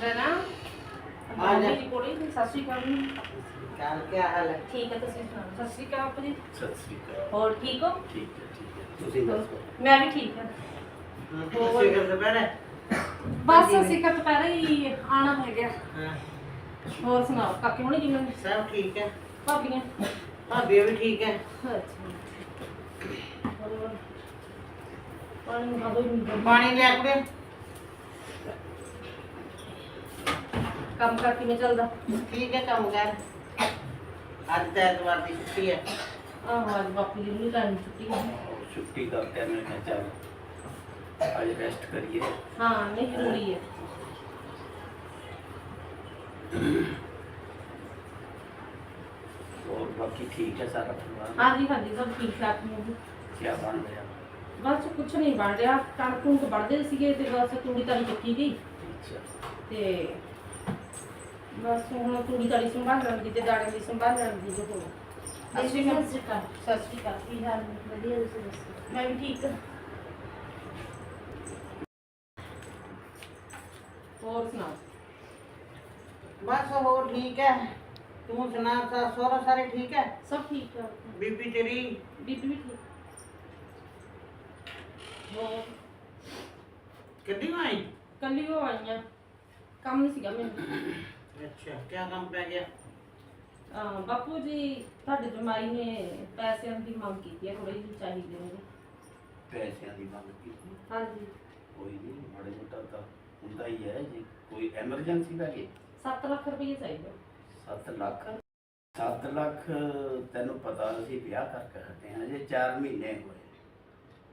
ਲੈਣਾ। ਆ ਜਾ। ਮੇਰੀ ਕੋਲੇ ਸਤਿ ਸ਼੍ਰੀ ਅਕਾਲ ਜੀ। ਕਾਲ ਕੀ ਹਾਲ ਹੈ? ਠੀਕ ਹੈ ਤੁਸੀਂ ਸੁਣਾਓ? ਸਤਿ ਸ਼੍ਰੀ ਅਕਾਲ ਆਪਣੀ ਸਤਿ ਸ੍ਰੀ ਅਕਾਲ। ਹੋਰ ਠੀਕ ਹੋ? ਠੀਕ ਹੈ ਠੀਕ ਹੈ। ਤੁਸੀਂ ਦੱਸੋ? ਮੈਂ ਵੀ ਠੀਕ ਹਾਂ। ਤੁਸੀਂ ਕਰਦੇ ਪਏ ਬਸ ਅਸੀਂ ਕੱਟ ਪੈ ਰਹੀ ਆਣਾ ਪੈ ਗਿਆ। ਹਾਂ। ਹੋਰ ਸੁਣਾਓ? ਕਾਕੇ ਹੋਣੀ ਕਿਵੇਂ? ਨੇ? ਸਭ ਠੀਕ ਹੈ। ਭਾਬੀਆਂ? ਭਾਬੀ ਵੀ ਠੀਕ ਹੈ। ਅੱਛਾ। ਪਾਣੀ ਨਾ ਦੋ ਮਿੰਟ ਪਾਣੀ ਲਿਆ ਕੁੜੇ ਕੰਮ ਕਰ ਕਿਵੇਂ ਚੱਲਦਾ? ਠੀਕ ਹੈ ਕੰਮ ਕਰ? ਅੱਜ ਤਾਂ ਐਤਵਾਰ ਦੀ ਛੁੱਟੀ ਹੈ ਆਹ ਅੱਜ ਬਾਪੂ ਜੀ ਨੂੰ ਲੈਣੀ ਛੁੱਟੀ ਹੈ ਛੁੱਟੀ ਕਰਕੇ ਮੈਂ ਕਿਹਾ ਚੱਲ ਅੱਜ ਰੈਸਟ ਕਰੀਏ। ਹਾਂ ਨਹੀਂ ਜ਼ਰੂਰੀ ਹੈ ਔਰ ਬਾਕੀ ਠੀਕ ਹੈ ਸਾਰਾ ਪਰਿਵਾਰ? ਹਾਂਜੀ ਹਾਂਜੀ ਸਭ ਠੀਕ ਠਾਕ ਨੇ ਜੀ। ਕੀ ਬਣ ਰਿਹਾ? ਬਸ ਕੁਛ ਨਹੀਂ ਬਣ ਰਿਹਾ। ਕਣਕ ਵੱਢਦੇ ਸੀਗੇ ਤੇ ਬਸ ਤੂੜੀ ਤਾੜੀ ਚੁੱਕੀ ਗਈ। ਅੱਛਾ। ਤੇ ਬਸ ਹੁਣ ਤੂੜੀ ਤਾੜੀ ਸੰਭਾਲਣ ਦੀ ਤੇ ਦਾਣੇ ਦੀ ਸੰਭਾਲਣ ਦੀ ਜੋ ਹੋ ਸਤਿ ਸ਼੍ਰੀ ਅਕਾਲ। ਸਤਿ ਸ਼੍ਰੀ ਅਕਾਲ। ਕੀ ਹਾਲ ਹੈ ਵਧੀਆ ਤੁਸੀਂ ਦੱਸੋ? ਮੈਂ ਵੀ ਠੀਕ ਹਾਂ। ਹੋਰ ਸੁਣਾਓ? ਬਸ ਹੋਰ ਠੀਕ ਹੈ। ਤੂੰ ਸੁਣਾ ਸਾ ਸੋਹਰਾ ਸਾਰੇ ਠੀਕ ਹੈ? ਸਭ ਠੀਕ ਠਾਕ ਬੀਬੀ ਤੇਰੀ? ਬੀਬੀ ਵੀ ਠੀਕ। ਹੋਰ? ਕਿੱਡੀ ਆਈ? ਕੱਲੀ ਆਈਆਂ ਕੰਮ ਨਹੀਂ ਸੀਗਾ ਮੈਨੂੰ। ਅੱਛਾ ਕੀ ਕੰਮ ਪੈ ਗਿਆ? ਅਹ ਬਾਪੂ ਜੀ ਤੁਹਾਡੇ ਜਮਾਈ ਨੇ ਪੈਸਿਆਂ ਦੀ ਮੰਗ ਕੀਤੀ ਹੈ ਥੋੜੇ ਜਿਹੇ ਚਾਹੀਦੇ ਨੇ ਪੈਸਿਆਂ ਦੀ ਮੰਗ ਕੀਤੀ? ਹਾਂਜੀ। ਕੋਈ ਨਹੀਂ ਮਾੜੇ ਮੋਟਾ ਤਾਂ ਹੁੰਦਾ ਹੀ ਹੈ ਜੇ ਕੋਈ ਐਮਰਜੈਂਸੀ ਪੈ ਗਈ। 7 ਲੱਖ ਰੁਪਏ ਚਾਹੀਦੇ। 7 ਲੱਖ? 7 ਲੱਖ ਤੈਨੂੰ ਪਤਾ ਅਸੀਂ ਵਿਆਹ ਕਰਕੇ ਹਟੇ ਹਾਂ ਜੇ 4 ਮਹੀਨੇ ਹੋਏ।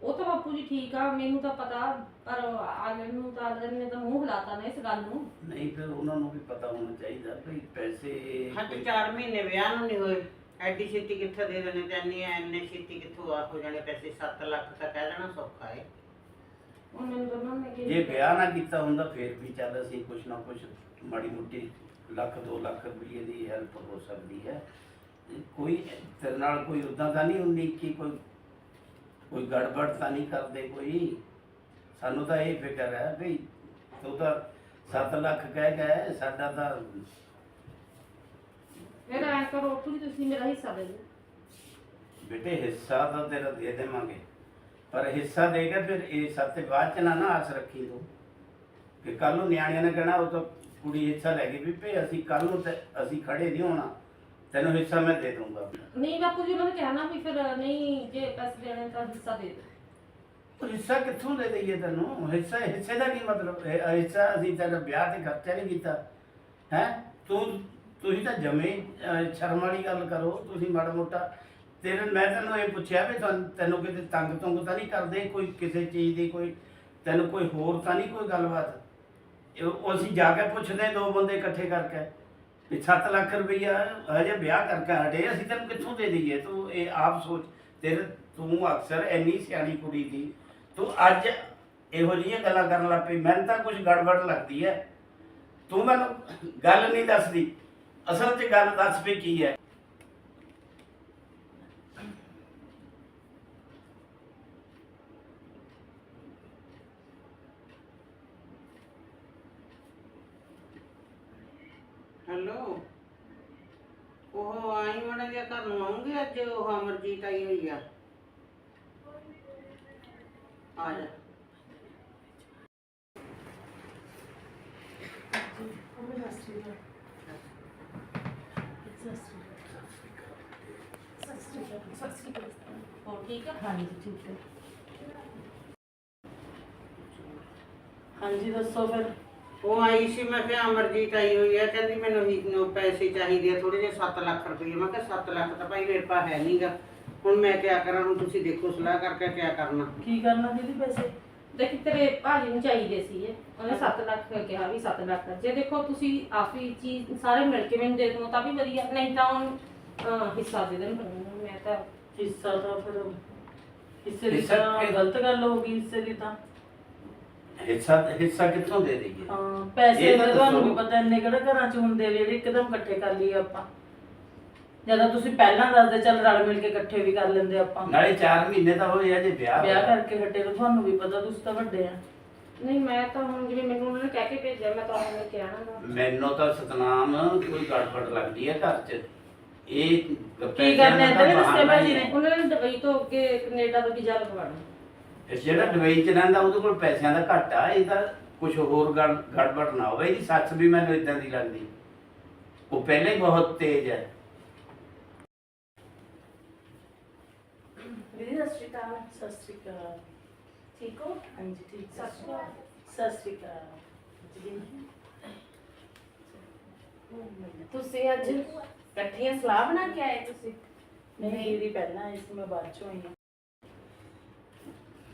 ਉਹ ਤਾਂ ਬਾਪੂ ਜੀ ਠੀਕ ਆ ਮੈਨੂੰ ਤਾਂ ਪਤਾ ਪਰ ਆਲਨ ਨੂੰ ਤਾਂ ਆਲਨ ਨੇ ਤਾਂ ਮੂੰਹ ਹਿਲਾਤਾ ਨਾ ਇਸ ਗੱਲ ਨੂੰ। ਨਹੀਂ ਫਿਰ ਉਹਨਾਂ ਨੂੰ ਵੀ ਪਤਾ ਹੋਣਾ ਚਾਹੀਦਾ ਵੀ ਪੈਸੇ ਹੱਦ ਕੋਈ- 4 ਮਹੀਨੇ ਵਿਆਹ ਨੂੰ ਨਹੀਂ ਹੋਏ। ਐਡੀ ਛੇਤੀ ਕਿੱਥੇ ਦੇ ਦੇਣੇ ਤੇ ਇੰਨੀ ਐਨੇ ਛੇਤੀ ਕਿੱਥੋਂ ਆ ਹੋ ਜਾਣੇ ਪੈਸੇ? 7 ਲੱਖ ਤਾਂ ਕਹਿ ਦੇਣਾ ਸੌਖਾ ਹੈ ਉਹ ਮੈਨੂੰ ਤਾਂ ਉਹਨਾਂ ਨੇ ਜੇ ਕਿ ਵਿਆਹ ਨਾ ਕੀਤਾ ਹੁੰਦਾ ਫਿਰ ਵੀ ਚੱਲ ਅਸੀਂ ਕੁਛ ਨਾ ਕੁਛ ਮਾੜੀ ਮੁੱਟੀ ਲੱਖ 2 ਲੱਖ ਰੁਪਏ ਦੀ ਹੈਲਪ ਹੋ ਸਕਦੀ ਹੈ। ਕੋਈ ਤੇਰੇ ਨਾਲ ਕੋਈ ਉਦਾਂ ਤਾਂ ਨਹੀਂ ਹੁੰਦੀ ਕਿ ਕੋਈ ਕੋਈ ਗੜਬੜ ਤਾਂ ਨਹੀਂ ਕਰਦੇ ਕੋਈ? ਸਾਨੂੰ ਤਾਂ ਇਹ ਫਿਕਰ ਹੈ ਵੀ ਤੂੰ ਤਾਂ 7 ਲੱਖ ਕਹਿ ਗਏ ਸਾਡਾ ਤਾਂ ਫਿਰ ਐ ਕਰੋ ਜੀ ਤੁਸੀਂ ਮੇਰਾ ਹਿੱਸਾ ਦੇ ਦਿਓ। ਬੇਟੇ ਹਿੱਸਾ ਤਾਂ ਤੇਰਾ ਦੇ ਦੇਵਾਂਗੇ। ਪਰ ਹਿੱਸਾ ਦੇ ਕੇ ਫਿਰ ਇਹ ਸੱਤੇ ਬਾਅਦ ਚ ਨਾ ਨਾ ਆਸ ਰੱਖੀ ਤੂੰ। ਕਿ ਕੱਲ ਨੂੰ ਨਿਆਣਿਆਂ ਨੇ ਕਹਿਣਾ ਉਹ ਤਾਂ ਕੁੜੀ ਹਿੱਸਾ ਲੈ ਗਈ ਵੀ ਭਈ ਅਸੀਂ ਕੱਲ ਨੂੰ ਤੇ ਅਸੀਂ ਖੜੇ ਨਹੀਂ ਹੋਣਾ। ਤੈਨੂੰ ਹਿੱਸਾ ਮੈਂ ਦੇ ਦੂੰਗਾ ਨਹੀਂ ਬਾਪੂ ਜੀ ਉਹਨਾਂ ਨੇ ਕਹਿਣਾ ਵੀ ਫਿਰ ਨਹੀਂ ਜੇ ਪੈਸੇ ਦੇਣੇ ਤਾਂ ਹਿੱਸਾ ਦੇ ਉਹ ਹਿੱਸਾ ਕਿੱਥੋਂ ਦੇ ਦਈਏ ਤੈਨੂੰ? ਹਿੱਸਾ ਹਿੱਸੇ ਦਾ ਕੀ ਮਤਲਬ? ਇਹ ਹਿੱਸਾ ਅਸੀਂ ਤੇਰਾ ਵਿਆਹ ਤੇ ਖਰਚਾ ਨਹੀਂ ਕੀਤਾ। ਹੈ? ਤੂੰ ਤੁਸੀਂ ਤਾਂ ਜਮੇ ਅਹ, ਸ਼ਰਮ ਵਾਲੀ ਗੱਲ ਕਰੋ। ਤੁਸੀਂ ਮਾੜਾ ਮੋਟਾ ਤੇਰੇ ਮੈਂ ਤੈਨੂੰ ਇਹ ਪੁੱਛਿਆ ਵੀ ਤੁਹਾਨੂੰ- ਤੈਨੂੰ ਕਿਤੇ ਤੰਗ ਤੁੰਗ ਤਾਂ ਨਹੀਂ ਕਰਦੇ? ਕੋਈ ਕਿਸੇ ਚੀਜ਼ ਦੀ ਕੋਈ ਤੈਨੂੰ ਕੋਈ ਹੋਰ ਤਾਂ ਨਹੀਂ ਕੋਈ ਗੱਲਬਾਤ? ਇਹ ਉਹ ਅਸੀਂ ਜਾ ਕੇ ਪੁੱਛਦੇ ਦੋ ਬੰਦੇ ਇਕੱਠੇ ਕਰਕੇ। ਵੀ 7 ਲੱਖ ਰੁਪਈਆ ਹਜੇ ਵਿਆਹ ਕਰਕੇ ਹਟੇ, ਅਸੀਂ ਤੈਨੂੰ ਕਿੱਥੋਂ ਦੇ ਦਈਏ? ਤੂੰ ਇਹ ਆਪ ਸੋਚ। ਤੇਰੇ, ਤੂੰ ਅਕਸਰ ਇੰਨੀ ਸਿਆਣੀ ਕੁੜੀ ਦੀ। ਤੂੰ ਅੱਜ ਇਹੋ ਜਿਹੀਆਂ ਗੱਲਾਂ ਕਰਨ ਲੱਗ ਪਈ। ਮੈਨੂੰ ਤਾਂ ਕੁਝ ਗੜਬੜ ਲੱਗਦੀ ਹੈ ਤੂੰ ਮੈਨੂੰ ਗੱਲ ਨਹੀਂ ਦੱਸਦੀ। ਅਸਲ 'ਚ ਗੱਲ ਦੱਸ ਵੀ ਕੀ ਹੈ ਹੈਲੋ ਉਹ ਆਈ ਮੜਾ ਜਿਹਾ ਘਰ ਨੂੰ ਆਉਂਗੇ ਅੱਜ ਉਹ ਅਮਰਜੀਤ ਆਈ ਹੋਈ ਆ। ਆ ਜਾ। ਹੋਰ ਠੀਕ ਆ? ਹਾਂਜੀ ਠੀਕ ਹੈ ਹਾਂਜੀ ਦੱਸੋ ਫਿਰ। ਉਹ ਆਈ ਸੀ ਮੈਂ ਕਿਹਾ ਅਮਰਜੀਤ ਆਈ ਹੋਈ ਆ ਕਹਿੰਦੀ ਮੈਨੂੰ ਹੀ ਨੂੰ ਪੈਸੇ ਚਾਹੀਦੇ ਆ ਥੋੜੇ ਜਿਹੇ 7 ਲੱਖ ਰੁਪਏ ਮੈਂ ਕਿਹਾ 7 ਲੱਖ ਤਾਂ ਭਾਈ ਮੇਰੇ ਪਾ ਹੈ ਨਹੀਂਗਾ ਹੁਣ ਮੈਂ ਕਿਆ ਕਰਾਂ ਹੁਣ ਤੁਸੀਂ ਦੇਖੋ ਸਲਾਹ ਕਰਕੇ ਕਿਆ ਕਰਨਾ। ਕੀ ਕਰਨਾ ਦੀਦੀ ਪੈਸੇ? ਦੇਖ ਤੇਰੇ ਭਾਜੀ ਨੂੰ ਚਾਹੀਦੇ ਸੀ ਉਹਨੇ 7 ਲੱਖ ਕਿਹਾ ਵੀ 7 ਲੱਖ। ਜੇ ਦੇਖੋ ਤੁਸੀਂ ਆਪ ਹੀ ਚੀਜ਼ ਸਾਰੇ ਮਿਲ ਕੇ ਮੈਨੂੰ ਦੇ ਦਿਓ ਤਾਂ ਵੀ ਵਧੀਆ। ਨਹੀਂ ਤਾਂ ਹੁਣ ਅਹ, ਹਿੱਸਾ ਦੇ ਦੇਣ ਮੈਨੂੰ। ਮੈਂ ਤਾਂ ਹਿੱਸਾ ਤਾਂ ਫਿਰ ਹਿੱਸੇ ਦੀ ਹਿੱਸਾ ਤਾਂ ਕਿ- ਗਲਤ ਗੱਲ ਹੋ ਗਈ ਹਿੱਸੇ ਦੀ ਤਾਂ। ਹਿੱਸਾ ਹਿੱਸਾ ਕਿੱਥੋਂ ਦੇ ਦਈਏ? ਹਾਂ ਪੈਸੇ ਇਹ ਤਾਂ ਤਾਂ ਤੁਹਾਨੂੰ ਵੀ ਦੱਸੋ। ਪਤਾ ਇੰਨੇ ਕਿਹੜੇ ਘਰਾਂ 'ਚ ਹੁੰਦੇ ਆ ਜਿਹੜੇ ਇੱਕਦਮ ਇਕੱਠੇ ਕਰ ਲਈਏ ਆਪਾਂ। ਜਦੋਂ ਤੁਸੀਂ ਪਹਿਲਾਂ ਦੱਸਦੇ ਚੱਲ ਰਲ ਮਿਲ ਕੇ ਇਕੱਠੇ ਵੀ ਕਰ ਲੈਂਦੇ ਆਪਾਂ। ਨਾਲੇ 4 ਮਹੀਨੇ ਤਾਂ ਹੋਏ ਆ ਜੇ ਵਿਆਹ ਵਿਆਹ ਹੋਇਆ। ਕਰਕੇ ਹਟੇ ਨੂੰ ਤੁਹਾਨੂੰ ਵੀ ਪਤਾ ਤੁਸੀਂ ਤਾਂ ਵੱਡੇ ਆ। ਨਹੀਂ ਮੈਂ ਤਾਂ ਹੁਣ ਜਿਵੇਂ ਮੈਨੂੰ ਉਹਨਾਂ ਨੇ ਕਹਿ ਕੇ ਭੇਜਿਆ ਮੈਂ ਤਾਂ ਉਹਨਾਂ ਨੇ ਕਿਹਾ ਨਾ। ਮੈਨੂੰ ਤਾਂ ਸਤਨਾਮ ਕੋਈ ਗੜਬੜ ਲੱਗਦੀ ਹੈ ਘਰ 'ਚ। ਇਹ ਕੀ ਕਰਨਾ ਇੱਧਰ ਹੀ ਦੱਸਿਆ ਭਾਜੀ ਨੇ। ਉਹਨਾਂ ਨੇ ਦੁਬਈ ਤੋਂ ਅੱਗੇ ਕੈਨੇਡਾ ਦਾ ਵੀਜ਼ਾ ਲਗਵਾਉਣਾ। ਜਿਹੜਾ ਦੁਬਈ 'ਚ ਰਹਿੰਦਾ ਉਹਦੇ ਕੋਲ ਪੈਸਿਆਂ ਦਾ ਘੱਟ ਆ ਇਹ ਤਾਂ ਕੁਝ ਹੋਰ ਗੜ- ਗੜਬੜ ਨਾ ਹੋਵੇ ਇਹਦੀ ਸੱਸ ਵੀ ਮੈਨੂੰ ਇਦਾਂ ਦੀ ਲੱਗਦੀ। ਉਹ ਪਹਿਲੇ ਹੀ ਬਹੁਤ ਤੇਜ਼ ਹੈ। ਦੀਦੀ ਸਤਿ ਸ਼੍ਰੀ ਅਕਾਲ। ਸਤਿ ਸ਼੍ਰੀ ਅਕਾਲ। ਠੀਕ ਹੋ? ਹਾਂਜੀ ਠੀਕ। ਸਤਿ ਸ਼੍ਰੀ ਅਕਾਲ। ਸਤਿ ਸ਼੍ਰੀ ਅਕਾਲ। ਤੁਸੀਂ ਅੱਜ ਇਕੱਠੀਆਂ ਸਲਾਹ ਬਣਾ ਕੇ ਆਏ ਤੁਸੀਂ? ਨਹੀਂ ਦੀਦੀ ਪਹਿਲਾਂ ਆਈ ਸੀ ਮੈਂ ਬਾਅਦ ਚੋਂ ਆਈ ਹਾਂ।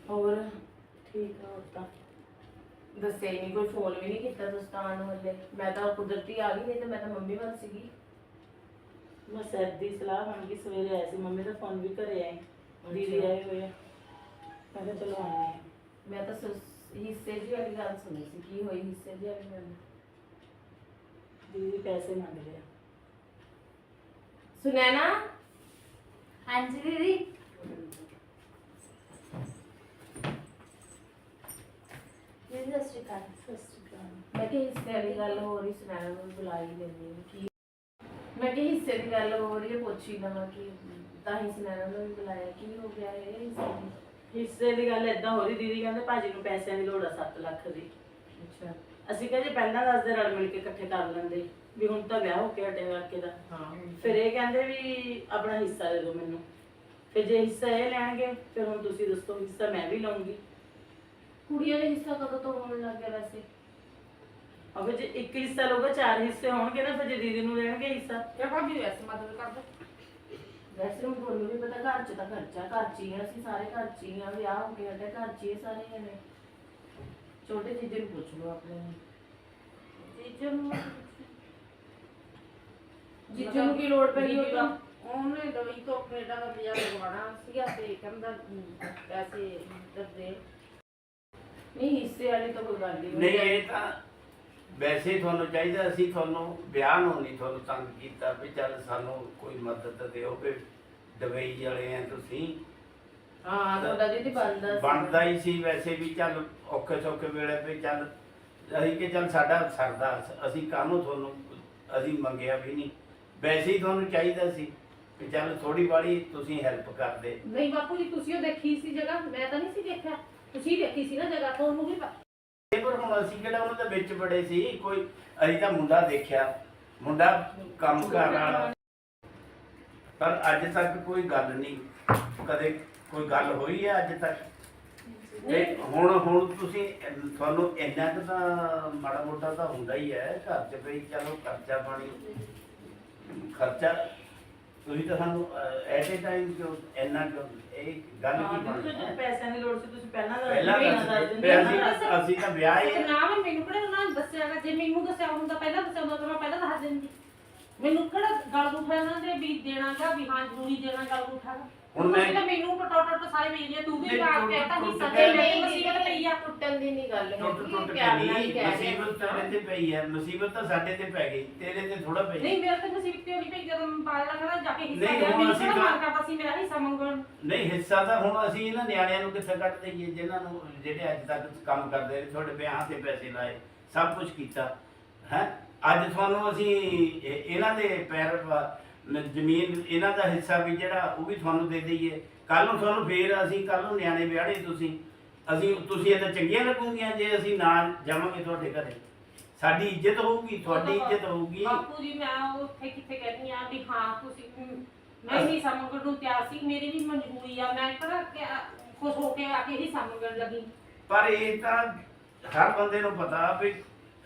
ਹੋਰ? ਠੀਕ ਆ ਹੋਰ ਤਾਂ। ਦੱਸਿਆ ਹੀ ਨਹੀਂ ਕੋਈ ਫੋਨ ਵੀ ਨਹੀਂ ਕੀਤਾ ਤੁਸੀਂ ਤਾਂ ਵਾਲੇ ਮੈਂ ਤਾਂ ਕੁਦਰਤੀ ਆ ਗਈ ਨਹੀਂ ਤੇ ਮੈਂ ਤਾਂ ਮੰਮੀ ਵੱਲ ਸੀਗੀ। ਮੈਂ ਸੈਰ ਦੀ ਸਲਾਹ ਬਣ ਗਈ ਸਵੇਰੇ ਆਈ ਸੀ ਮੰਮੀ ਦਾ ਫੋਨ ਵੀ ਘਰੇ ਆਏ। ਦੀਦੀ ਆਏ ਹੋਏ ਆ। ਮੈਂ ਕਿਹਾ ਚਲੋ ਆਉਂਦੇ ਹਾਂ ਮੈਂ ਤਾਂ ਸੁਸ- ਹਿੱਸੇ ਦੀ ਵਾਲੀ ਗੱਲ ਸੁਣੀ ਸੀ ਕੀ ਹੋਈ ਹਿੱਸੇ ਦੀ ਵਾਲੀ ਗੱਲ? ਦੀਦੀ ਪੈਸੇ ਮੰਗ ਰਹੇ। ਆ ਸੁਨੈਨਾ ਹਾਂਜੀ ਦੀਦੀ। ਦੀਦੀ ਸਤਿ ਸ਼੍ਰੀ ਅਕਾਲ ਸਤਿ ਸ਼੍ਰੀ ਅਕਾਲ। ਮੈਂ ਕਿ ਹਿੱਸੇ ਵਾਲੀ ਗੱਲ ਹੋ ਰਹੀ ਸੁਨੈਨਾ ਨੂੰ ਬੁਲਾਈ ਲੈਂਦੀ ਹਾਂ ਕੀ ਮੈਂ ਕਿ ਹਿੱਸੇ ਦੀ ਗੱਲ ਹੋ ਰਹੀ ਹੈ ਪੁੱਛੀ ਲਵਾਂ ਕਿ ਤਾਂ ਹੀ ਸੁਨੈਨਾ ਨੂੰ ਵੀ ਬੁਲਾਇਆ ਕੀ ਹੋ ਗਿਆ ਇਹ ਹਿੱਸੇ ਦੀ? ਹਿੱਸੇ ਦੀ ਗੱਲ ਏਦਾਂ ਹੋ ਰਹੀ ਦੀਦੀ ਕਹਿੰਦੇ ਭਾਜੀ ਨੂੰ ਪੈਸਿਆਂ ਦੀ ਲੋੜ ਆ 7 ਲੱਖ ਦੀ। ਅੱਛਾ। ਅਸੀਂ ਕਹਿੰਦੇ ਪਹਿਲਾਂ ਦੱਸਦੇ ਰਲ ਮਿਲ ਕੇ ਇਕੱਠੇ ਕਰ ਲੈਂਦੇ। ਵੀ ਹੁਣ ਤਾਂ ਵਿਆਹ ਹੋ ਕੇ ਹਟੇ ਕਾਕੇ ਦਾ। ਹਾਂ। ਫਿਰ ਇਹ ਕਹਿੰਦੇ ਵੀ ਆਪਣਾ ਹਿੱਸਾ ਦੇ ਦਿਓ ਮੈਨੂੰ। ਫਿਰ ਜੇ ਹਿੱਸਾ ਇਹ ਲੈਣਗੇ ਫਿਰ ਹੁਣ ਤੁਸੀਂ ਦੱਸੋ ਹਿੱਸਾ ਮੈਂ ਵੀ ਲਵਾਂਗੀ ਕੁੜੀਆਂ ਦੇ ਹਿੱਸਾ ਕਦੋਂ ਤੋਂ ਹੋਣ ਲੱਗ ਗਿਆ ਵੈਸੇ? ਅਬ ਜੇ ਇੱਕ ਹਿੱਸਾ ਲਊਗਾ ਚਾਰ ਹਿੱਸੇ ਹੋਣਗੇ ਨਾ ਫਿਰ ਜੇ ਦੀਦੀ ਨੂੰ ਦੇਣਗੇ ਹਿੱਸਾ। ਕਿਆ ਭਾਬੀ ਵੈਸੇ ਮਦਦ ਕਰ ਦੋ। ਵੈਸੇ ਹੁਣ ਤੁਹਾਨੂੰ ਵੀ ਪਤਾ ਘਰ ਚ ਤਾਂ ਖਰਚਾ ਘਰ ਚ ਹੀ ਆ ਅਸੀਂ ਸਾਰੇ ਘਰ ਚ ਹੀ ਆ ਵਿਆਹ ਹੋ ਕੇ ਹਟੇ ਘਰ ਚ ਹੀ ਆ ਸਾਰੇ ਜਣੇ ਛੋਟੇ ਜੀਜੇ ਨੂੰ ਪੁੱਛ ਲਓ ਆਪਣੇ ਜੀਜੇ ਨੂੰ ਜੀਜੇ ਨੂੰ ਕੀ ਲੋੜ ਪਈ ਹੋਈ ਉਹਨੇ ਦਵਾਈ ਤੋਂ ਕੈਨੇਡਾ ਦਾ ਵੀਜ਼ਾ ਲਗਵਾਉਣਾ ਸੀਗਾ ਤੇ ਕਹਿੰਦਾ ਪੈਸੇ ਦੱਦੇ ਨਹੀਂ ਹਿੱਸੇ ਵਾਲੀ ਤਾਂ ਕੋਈ ਗੱਲ ਨਹੀਂ। ਨਹੀਂ ਇਹ ਤਾਂ ਵੈਸੇ ਹੀ ਤੁਹਾਨੂੰ ਚਾਹੀਦਾ ਅਸੀਂ ਤੁਹਾਨੂੰ ਵਿਆਹ ਨੂੰ ਨਹੀਂ ਤੁਹਾਨੂੰ ਤੰਗ ਕੀਤਾ ਵੀ ਚੱਲ ਸਾਨੂੰ ਕੋਈ ਮਦਦ ਦਿਓ ਵੀ ਦੁਬਈ ਵਾਲੇ ਆ ਤੁਸੀਂ। ਹਾਂ ਤੁਹਾਡਾ ਦੀਦੀ ਬਣਦਾ ਸੀ। ਬਣਦਾ ਹੀ ਸੀ ਵੈਸੇ ਵੀ ਚੱਲ ਔਖੇ ਸੌਖੇ ਵੇਲੇ ਵੀ ਚੱਲ ਅਸੀਂ ਕਿ ਚੱਲ ਸਾਡਾ ਸਰਦਾ ਅਸੀਂ ਕਾਹਨੂੰ ਤੁਹਾਨੂੰ ਅਸੀਂ ਮੰਗਿਆ ਵੀ ਨਹੀਂ। ਵੈਸੇ ਹੀ ਤੁਹਾਨੂੰ ਚਾਹੀਦਾ ਸੀ ਕਿ ਚੱਲ ਥੋੜੀ ਬਾੜੀ ਤੁਸੀਂ ਹੈਲਪ ਕਰਦੇ। ਨਹੀਂ ਬਾਪੂ ਜੀ ਤੁਸੀਂ ਉਹ ਦੇਖੀ ਸੀ ਜਗ੍ਹਾ ਮੈਂ ਤਾਂ ਨਹੀਂ ਸੀ ਦੇਖਿਆ। ਤੁਸੀਂ ਦੇਖੀ ਸੀ ਨਾ ਜਗ੍ਹਾ ਤੁਹਾਨੂੰ ਵੀ ਪਤਾ ਇਹ ਪਰ ਹੁਣ ਅਸੀਂ ਕਿਹੜਾ ਉਹਨਾਂ ਦੇ ਵਿੱਚ ਬੜੇ ਸੀ ਕੋਈ ਅਸੀਂ ਤਾਂ ਮੁੰਡਾ ਦੇਖਿਆ ਮੁੰਡਾ ਕੰਮ ਕਰਨ ਵਾਲਾ। ਪਰ ਅੱਜ ਤੱਕ ਕੋਈ ਗੱਲ ਨਹੀਂ ਕਦੇ ਕੋਈ ਗੱਲ ਹੋਈ ਹੈ ਅੱਜ ਤੱਕ? ਤੇ ਹੁਣ ਹੁਣ ਤੁਸੀਂ ਤੁਹਾਨੂੰ ਇੰਨਾ ਕੁ ਤਾਂ ਮਾੜਾ ਮੋਟਾ ਤਾਂ ਹੁੰਦਾ ਹੀ ਹੈ ਘਰ 'ਚ ਵੀ ਚਲੋ ਖਰਚਾ ਪਾਣੀ ਖਰਚਾ ਤੁਸੀਂ ਤਾਂ ਸਾਨੂੰ ਐਟ ਏ ਟਾਈਮ ਕਿਉਂ ਇੰਨਾ ਕਿਉਂ ਇਹ ਗੱਲ ਕੀ ਬਣੀ ਜੇ ਪੈਸਿਆਂ ਦੀ ਲੋੜ ਸੀ ਤੁਸੀਂ ਪਹਿਲਾਂ ਦੱਸ ਪਹਿਲਾਂ ਦੱਸ ਦਿੰਦੇ, ਅਸੀਂ ਅਸੀਂ ਤਾਂ ਵਿਆਹ ਹੀ ਨਾ ਮੈਨੂੰ ਕਿਹੜਾ ਉਹਨਾਂ ਨੇ ਦੱਸਿਆਗਾ ਜੇ ਮੈਨੂੰ ਦੱਸਿਆ ਹੁੰਦਾ ਪਹਿਲਾਂ ਦੱਸਿਆ ਹੁੰਦਾ ਤਾਂ ਮੈਂ ਪਹਿਲਾਂ ਦੱਸ ਦਿੰਦੀ। ਮੈਨੂੰ ਕਿਹੜਾ ਗੱਲ ਉਠਾ ਇਹਨਾਂ ਦੇ ਵੀ ਦੇਣਾਗਾ ਵੀ ਹਾਂ ਜ਼ਰੂਰੀ ਦੇਣਾ ਗੱਲ ਉਠਾਗਾ ਹੁਣ ਮੈਂ- ਮੈਂ ਮੈਨੂੰ ਟੋਟੋ ਸਾਰੇ ਮਿਲ ਜੇ ਤੂੰ ਵੀ ਨਹੀਂ, ਆ ਕੇ ਤਾਂ ਟੁੱਟ- ਹਿੱਸਾ ਟੁੱਟ। ਮੈਨੂੰ ਮੁਸੀਬਤ ਪਈ ਆ। ਟੁੱਟਣ ਦੀ ਨਹੀਂ ਗੱਲ ਟੁੱਟ ਹੈਗੀ ਟੁੱਟ ਕੇ ਪਿਆਰ ਨਾਲ ਹੀ ਨਹੀਂ ਕਹਿ ਰਹੇ ਮੁਸੀਬਤ ਤਾਂ ਇਹਦੇ ਪਈ ਹੈ ਮੁਸੀਬਤ ਤਾਂ ਸਾਡੇ ਤੇ ਪੈ ਗਈ ਤੇਰੇ ਤੇ ਥੋੜਾ ਪਈ। ਨਹੀਂ ਮੇਰੇ ਤੇ ਮੁਸੀਬਤ ਤੇ ਹੋਈ ਪਈ? ਜਦੋਂ ਮੈਂ ਪਾਲ ਲਗਾ ਜਾ ਕੇ ਹਿੱਸਾ ਨਹੀਂ, ਲਿਆ ਹੁਣ ਮੈਨੂੰ ਅਸੀਂ ਤਾਂ- ਮਨ ਕਰਦਾ ਸੀ ਮੇਰਾ ਹਿੱਸਾ ਮੰਗਣ? ਨਹੀਂ ਹਿੱਸਾ ਤਾਂ ਹੁਣ ਅਸੀਂ ਇਹਨਾਂ ਨਿਆਣਿਆਂ ਨੂੰ ਕਿੱਥੇ ਕੱਢ ਦਈਏ ਜਿਨ੍ਹਾਂ ਨੂੰ ਜਿਹੜੇ ਅੱਜ ਤੱਕ ਕੰਮ ਕਰਦੇ ਰਹੇ ਤੁਹਾਡੇ ਵਿਆਹ ਤੇ ਪੈਸੇ ਲਾਏ ਸਭ ਕੁਝ ਕੀਤਾ ਹੈ? ਅੱਜ ਤੁਹਾਨੂੰ ਅਸੀਂ ਇਹ- ਇਹਨਾਂ ਦੇ ਪੈਰ ਪ- ਨ- ਜ਼ਮੀਨ ਇਹਨਾਂ ਦਾ ਹਿੱਸਾ ਵੀ ਜਿਹੜਾ ਉਹ ਵੀ ਤੁਹਾਨੂੰ ਦੇ ਦਈਏ। ਕੱਲ ਨੂੰ ਤੁਹਾਨੂੰ ਫੇਰ ਅਸੀਂ ਕੱਲ ਨੂੰ ਨਿਆਣੇ ਵਿਆਹਣੇ ਤੁਸੀਂ। ਅਸੀਂ ਤੁਸੀਂ ਇਹ ਤਾਂ ਚੰਗੀਆਂ ਲੱਗੂਗੀਆਂ ਜੇ ਅਸੀਂ ਨਾ ਜਾਵਾਂਗੇ ਤੁਹਾਡੇ ਘਰੇ। ਸਾਡੀ ਇੱਜ਼ਤ ਹੋਊਗੀ ਤੁਹਾਡੀ ਇੱਜ਼ਤ ਹੋਊਗੀ। ਬਾਪੂ ਜੀ ਮੈਂ ਉੱਥੇ ਕਿੱਥੇ ਕਹਿੰਦੀ ਆ ਵੀ ਹਾਂ ਤੁਸੀਂ ਮੈਂ ਨਹੀਂ ਸਮਝਣ ਨੂੰ ਤਿਆਰ ਸੀ ਮੇਰੀ ਵੀ ਮਜਬੂਰੀ ਆ। ਮੈਂ ਕਿਹੜਾ ਖੁਸ਼ ਹੋ ਕੇ ਆ ਕੇ ਹੀ ਸਮਝਣ ਲੱਗੀ। ਪਰ ਇਹ ਤਾਂ ਹਰ ਬੰਦੇ ਨੂੰ ਪਤਾ ਵੀ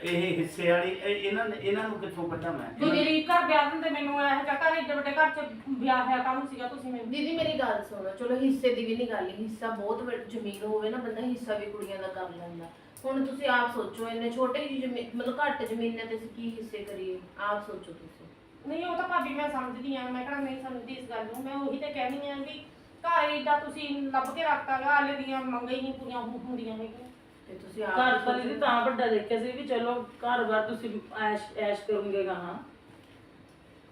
ਇਹ ਹਿੱਸੇ ਵਾਲੀ ਇਹ- ਇਹਨਾਂ ਨੇ- ਇਹਨਾਂ ਨੂੰ ਕਿੱਥੋਂ ਕੱਢਾਂ ਮੈਂ? ਜੋ ਗਰੀਬ ਘਰ ਵਿਆਹ ਦਿੰਦੇ ਮੈਨੂੰ ਇਹ ਜਿਹਾ ਘਰ ਏਡੇ ਵੱਡੇ ਘਰ ਚ ਵਿਆਹ ਹੈ ਕਾਹਨੂੰ ਸੀਗਾ ਤੁਸੀਂ ਮੈਨੂੰ? ਦੀਦੀ ਮੇਰੀ ਗੱਲ ਸੁਣੋ ਚਲੋ ਹਿੱਸੇ ਦੀ ਵੀ ਨਹੀਂ ਗੱਲ ਹਿੱਸਾ ਬਹੁਤ ਵੱਡ- ਜ਼ਮੀਨ ਹੋਵੇ ਨਾ ਬੰਦਾ ਹਿੱਸਾ ਵੀ ਕੁੜੀਆਂ ਦਾ ਕਰ ਲੈਂਦਾ। ਹੁਣ ਤੁਸੀਂ ਆਪ ਸੋਚੋ ਇੰਨੇ ਛੋਟੇ ਜਿਹੀ ਜ਼ਮੀਨ ਮਤਲਬ ਘੱਟ ਜ਼ਮੀਨਾਂ ਤੇ ਅਸੀਂ ਕੀ ਹਿੱਸੇ ਕਰੀਏ? ਆਪ ਸੋਚੋ ਤੁਸੀਂ। ਨਹੀਂ ਉਹ ਤਾਂ ਭਾਬੀ ਮੈਂ ਸਮਝਦੀ ਆ ਮੈਂ ਕਿਹੜਾ ਨਹੀਂ ਸਮਝਦੀ ਇਸ ਗੱਲ ਨੂੰ ਮੈਂ ਉਹੀ ਤੇ ਕਹਿਣੀ ਆ ਵੀ ਘਰ ਏਡਾ ਤੁਸੀਂ ਲੱਭ ਕੇ ਰੱਖਤਾਗਾ ਆਲੇ ਦੀਆਂ ਮੰਗਾਂ ਹੀ ਨਹੀਂ ਪੂਰੀਆਂ ਹੁ- ਹੁੰਦੀਆਂ ਹੈਗੀਆਂ। ਤੇ ਤੁਸੀਂ ਆਪ ਘਰ ਤਾਂ। ਦੀਦੀ ਤਾਂ ਵੱਡਾ ਦੇਖਿਆ ਸੀ ਵੀ ਚਲੋ ਘਰ ਬਾਰ ਤੁਸੀਂ ਐਸ਼ ਐਸ਼ ਕਰੋਗੇ ਕਹਾਂ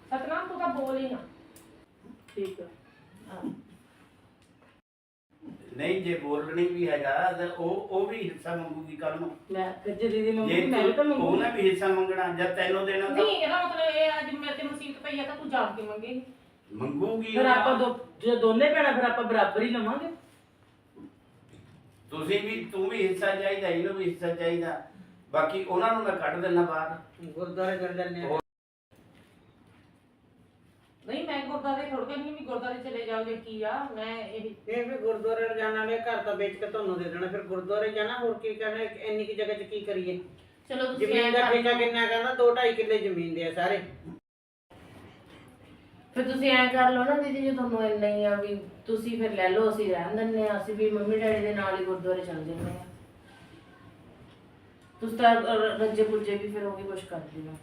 ਸਤਨਾਮ ਤੂੰ ਤਾਂ ਬੋਲ ਹੀ ਨਾ। ਠੀਕ ਹੈ। ਨਹੀਂ ਜੇ ਬੋਲਣੀ ਵੀ ਹੈਗਾ ਤਾਂ ਉਹ ਉਹ ਵੀ ਹਿੱਸਾ ਮੰਗੂਗੀ ਕੱਲ ਨੂੰ। ਮੈਂ ਫਿਰ ਜੇ ਦੀਦੀ ਜੇ ਮੰਗੂਗੀ ਮੈਂ ਵੀ ਤਾਂ ਤੂੰ- ਮੰਗੂਗੀ। ਉਹਨੇ ਵੀ ਹਿੱਸਾ ਮੰਗਣਾ ਜਦ ਤੈਨੂੰ ਦੇਣਾ ਤਾਂ ਨਹੀਂ ਇਹਦਾ ਮਤਲਬ ਇਹ ਅੱਜ ਮੇਰੇ ਤੇ ਮੁਸੀਬਤ ਪਈ ਆ ਤਾਂ ਤੂੰ ਜਾਣ ਕੇ ਮੰਗੇਗੀ ਮੰਗੂਗੀ ਫਿਰ ਉਹ। ਆਪਾਂ ਦੋ ਜੇ ਦੋਨੇ ਭੈਣਾਂ ਫਿਰ ਆਪਾਂ ਬਰਾਬਰ ਹੀ ਲਵਾਂਗੇ। ਤੁਸੀਂ ਵੀ ਤੂੰ ਵੀ ਹਿੱਸਾ ਚਾਹੀਦਾ ਇਹਨੂੰ ਵੀ ਹਿੱਸਾ ਚਾਹੀਦਾ। ਬਾਕੀ ਉਹਨਾਂ ਨੂੰ ਮੈਂ ਕੱਢ ਦਿੰਦਾ ਬਾਹਰ। ਗੁਰਦੁਆਰੇ ਚਲ ਜਾਂਦੇ ਆ। ਨਹੀਂ ਮੈਂ ਗੁਰਦਾਰੇ ਥੋੜ ਕਹਿੰਦੀ ਵੀ ਗੁਰਦਾਰੇ ਚਲੇ ਜਾਓਗੇ ਕੀ ਆ ਮੈਂ ਇਹ ਇਹ ਵੀ ਗੁਰਦੁਆਰੇ ਜਾਣ ਵਾਲੇ ਘਰ ਤਾਂ ਵੇਚ ਕੇ ਤੁਹਾਨੂੰ ਦੇ ਦੇਣਾ। ਫਿਰ ਗੁਰਦੁਆਰੇ ਜਾਣਾ ਹੋਰ ਕੀ ਕਰਨਾ ਇੰਨੀ ਕੀ ਜਗ੍ਹਾ 'ਚ ਕੀ ਕਰੀਏ? ਚਲੋ ਤੁਸੀਂ ਜ਼ਮੀਨ ਐਂ ਦਾ ਕਰ ਠੇਕਾ ਕਿੰਨਾ ਕਹਿੰਦਾ 2.5 ਕਿੱਲੇ ਜ਼ਮੀਨ ਦੇ ਆ ਸਾਰੇ। ਫਿਰ ਤੁਸੀਂ ਐਂ ਕਰ ਲਓ ਨਾ ਦੀਦੀ ਜੇ ਤੁਹਾਨੂੰ ਇੰਨਾ ਹੀ ਆ ਵੀ ਤੁਸੀਂ ਫਿਰ ਲੈ ਲਓ ਅਸੀਂ ਰਹਿਣ ਦਿੰਦੇ ਆ ਅਸੀਂ ਵੀ ਮੰਮੀ ਡੈਡੀ ਦੇ ਨਾਲ ਹੀ ਗੁਰਦੁਆਰੇ ਚੱਲ ਜਾਂਦੇ ਆ ਤੁਸੀਂ ਤਾਂ ਰ- ਰੱਜੇ ਪੁੱਜੇ ਵੀ ਫਿਰ ਉਹੀ ਕੁਛ ਕਰਦੇ ਹੋ।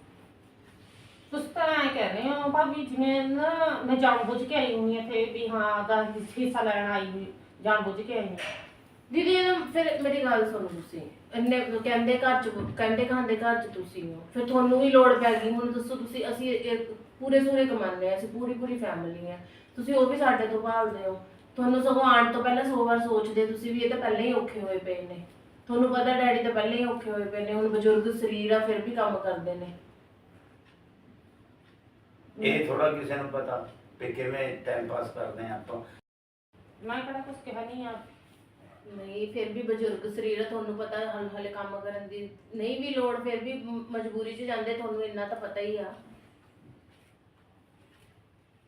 ਤੁਸੀਂ ਤਾਂ ਐਂ ਕਹਿ ਰਹੇ ਹੋ ਭਾਬੀ ਜਿਵੇਂ ਨਾ ਮੈਂ ਜਾਣ ਬੁੱਝ ਕੇ ਆਈ ਹੋਈ ਇੱਥੇ ਵੀ ਹਾਂ ਦਾ ਹਿੱਸਾ ਲੈਣ ਆਈ ਹੋਈ ਜਾਣ ਬੁੱਝ ਕੇ ਆਈ ਹਾਂ। ਦੀਦੀ ਇਹ ਫਿਰ ਮੇਰੀ ਗੱਲ ਸੁਣੋ ਤੁਸੀਂ। ਇੰਨੇ ਕਹਿੰਦੇ ਘਰ ਚ ਕਹਿੰਦੇ ਖਾਂਦੇ ਘਰ ਚ ਤੁਸੀਂ ਹੋ। ਫਿਰ ਤੁਹਾਨੂੰ ਵੀ ਲੋੜ ਪੈ ਗਈ ਹੁਣ ਦੱਸੋ ਤੁਸੀਂ ਅਸੀਂ ਇਹ ਪੂਰੇ ਸੂਰੇ ਕਮਾਉਂਦੇ ਆ ਅਸੀਂ ਪੂਰੀ ਪੂਰੀ ਫੈਮਿਲੀ ਆ। ਤੁਸੀਂ ਉਹ ਵੀ ਸਾਡੇ ਤੋਂ ਭਾਲਦੇ ਹੋ। ਤੁਹਾਨੂੰ ਸਗੋਂ ਆਉਣ ਤੋਂ ਪਹਿਲਾਂ ਸੌ ਵਾਰ ਸੋਚਦੇ ਤੁਸੀਂ ਵੀ ਇਹ ਤਾਂ ਪਹਿਲਾਂ ਹੀ ਔਖੇ ਹੋਏ ਪਏ ਨੇ। ਤੁਹਾਨੂੰ ਪਤਾ ਡੈਡੀ ਤਾਂ ਪਹਿਲਾਂ ਹੀ ਔਖੇ ਹੋਏ ਪਏ ਨੇ ਹੁਣ ਬਜ਼ੁਰਗ ਸਰੀਰ ਆ ਫਿਰ ਵੀ ਕੰਮ ਕਰਦੇ ਨੇ। ਇਹ ਥੋੜਾ ਕਿਸੇ ਨੂੰ ਪਤਾ ਵੀ ਕਿਵੇਂ ਟਾਈਮ ਪਾਸ ਕਰਦੇ ਆ ਆਪਾਂ। ਮੈਂ ਕਿਹੜਾ ਕੁਝ ਕਿਹਾ ਨਹੀਂ ਆ। ਨਹੀਂ ਫਿਰ ਵੀ ਬਜ਼ੁਰਗ ਸਰੀਰ ਆ ਤੁਹਾਨੂੰ ਪਤਾ ਹਲ ਹਲੇ ਕੰਮ ਕਰਨ ਦੀ ਨਹੀਂ ਵੀ ਲੋੜ ਫਿਰ ਵੀ ਮ- ਮਜਬੂਰੀ 'ਚ ਜਾਂਦੇ ਤੁਹਾਨੂੰ ਇੰਨਾ ਤਾਂ ਪਤਾ ਹੀ ਆ।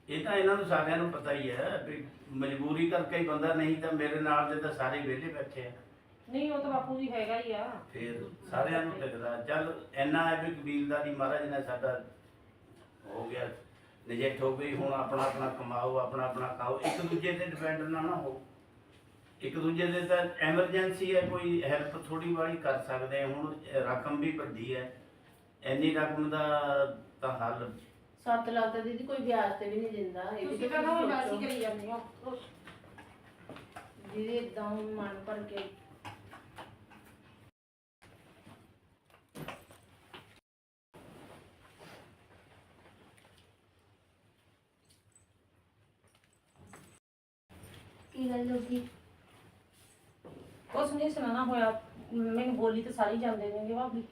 ਇਹ ਤਾਂ ਇਹਨਾਂ ਨੂੰ ਸਾਰਿਆਂ ਨੂੰ ਪਤਾ ਹੀ ਹੈ ਵੀ ਮਜਬੂਰੀ ਕਰਕੇ ਹੀ ਬੰਦਾ ਨਹੀਂ ਤਾਂ ਮੇਰੇ ਨਾਲ ਦੇ ਤਾਂ ਸਾਰੇ ਵਿਹਲੇ ਬੈਠੇ ਆ। ਨਹੀਂ ਉਹ ਤਾਂ ਬਾਪੂ ਜੀ ਹੈਗਾ ਹੀ ਆ। ਫਿਰ ਸਾਰਿਆਂ ਨੂੰ ਦਿਖਦਾ ਚੱਲ ਇੰਨਾ ਹੈ ਵੀ ਕਬੀਲਦਾਰੀ ਮਹਾਰਾਜ ਨੇ ਸਾਡਾ ਹੋ ਗਿਆ ਨਜਿੱਠ ਹੋ ਗਈ ਹੁਣ ਆਪਣਾ ਆਪਣਾ ਕਮਾਓ ਆਪਣਾ ਆਪਣਾ ਖਾਓ। ਇੱਕ ਦੂਜੇ ਤੇ ਡਿਪੈਂਡ ਨਾ ਨਾ ਹੋ। ਇੱਕ ਦੂਜੇ ਦੇ ਤਾਂ ਐਮਰਜੈਂਸੀ ਹੈ ਕੋਈ ਹੈਲਪ ਥੋੜੀ ਵਾਲੀ ਕਰ ਸਕਦੇ ਹੁਣ ਰਕਮ ਵੀ ਵੱਡੀ ਹੈ। ਇੰਨੀ ਰਕਮ ਦਾ ਤਾਂ ਹੱਲ 7 ਲੱਖ ਤਾਂ ਦੀਦੀ ਕੋਈ ਵਿਆਜ ਤੇ ਵੀ ਨਹੀਂ ਦਿੰਦਾ। ਇਹ ਵੀ ਤੁਸੀਂ ਤਾਂ ਨਾ ਤੁਸੀਂ ਵੈਸੀ ਸੋਚੋ। ਕਰੀ ਜਾਂਦੇ ਹੋ। ਦੀਦੀ ਇਦਾਂ ਮਨ ਭਰ ਕੇ। ਕੀ ਗੱਲ ਹੋ ਗਈ? ਕੁਛ ਨਹੀਂ ਸੁਣਾਣਾ ਹੋਇਆ। ਮੈਨੂੰ ਬੋਲੀ ਤੇ ਸਾਰੇ ਜਾਂਦੇ ਨੇ ਭਾਬੀ।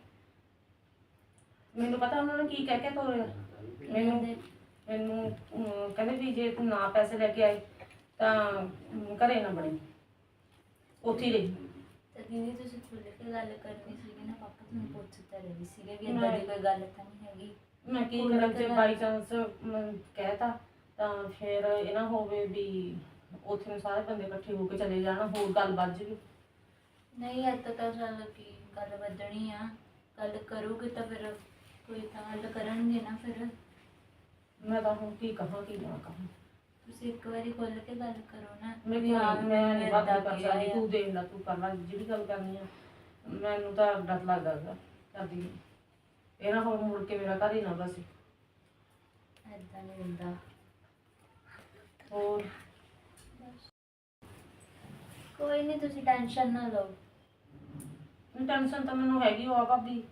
ਮੈਨੂੰ ਪਤਾ ਉਹਨਾਂ ਨੇ ਕੀ ਕਹਿ ਕੇ ਤੋਰਿਆ। ਮੈਨੂੰ ਮੈਨੂੰ ਅਮ, ਕਹਿੰਦੇ ਵੀ ਜੇ ਤੂੰ ਨਾ ਪੈਸੇ ਲੈ ਕੇ ਆਈ ਤਾਂ ਅਮ, ਘਰੇ ਨਾ ਬਣੀ। ਉੱਥੇ ਹੀ ਰਹੀ। ਤਾਂ ਦੀਦੀ ਤੁਸੀਂ ਖੁੱਲ ਕੇ ਗੱਲ ਕਰਨੀ ਸੀਗੀ ਨਾ ਪਾਪਾ ਤੁਹਾਨੂੰ ਪੁੱਛਦੇ ਰਹੇ ਸੀਗੇ ਵੀ ਇਦਾਂ ਦੀ ਕੋਈ ਗੱਲ ਤਾਂ ਨਹੀਂ ਹੈਗੀ। ਮੈਂ ਕੀ ਖੁੱਲ੍ਹ ਕਰਾਂ ਜੇ ਬਾਈ ਚਾਂਸ ਕਹਿਤਾ ਤਾਂ ਫਿਰ ਇਹ ਨਾ ਹੋਵੇ ਵੀ ਉੱਥੇ ਨੂੰ ਸਾਰੇ ਬੰਦੇ ਇਕੱਠੇ ਹੋ ਕੇ ਚਲੇ ਜਾਣ ਹੋਰ ਗੱਲ ਵੱਜ ਗਈ ਨਹੀਂ ਇੱਦਾਂ ਤਾਂ ਚੱਲ ਕੀ ਗੱਲ ਵਧਣੀ ਆ। ਗੱਲ ਕਰੋਗੇ ਤਾਂ ਫਿਰ ਕੋਈ ਤਾਂ ਹੱਲ ਕਰਨਗੇ ਨਾ ਫਿਰ। ਮੈਂ ਤਾਂ ਹੁਣ ਕੀ ਕਹਾਂ ਕੀ ਨਾ ਕਹਾਂ। ਤੁਸੀਂ ਇੱਕ ਵਾਰੀ ਖੁੱਲ ਕੇ ਗੱਲ ਕਰੋ ਨਾ। ਮੈਂ ਵੀ ਹਾਂ ਮੈਂ ਨਹੀਂ ਬਾਤ ਕਰ ਸਕਦੀ। ਤੂੰ ਦੇਖ ਲੈ ਤੂੰ ਕਰ ਲੈ ਜਿਹੜੀ ਗੱਲ ਕਰਨੀ ਆ। ਮੈਨੂੰ ਤਾਂ ਡਰ ਲੱਗਦਾ ਗਾ ਕਰਦੀ ਨੂੰ। ਇਹ ਨਾ ਹੁਣ ਮੁੜ ਕੇ ਮੇਰਾ ਘਰ ਹੀ ਨਾ ਬਸੇ ਏਦਾਂ ਨਹੀਂ ਹੁੰਦਾ। ਹੋਰ? ਕੋਈ ਨਹੀਂ ਤੁਸੀਂ ਟੈਨਸ਼ਨ ਨਾ ਲਓ। ਟੈਨਸ਼ਨ ਤਾਂ ਮੈਨੂੰ ਹੈਗੀ ਉਹ ਆ ਭਾਬੀ।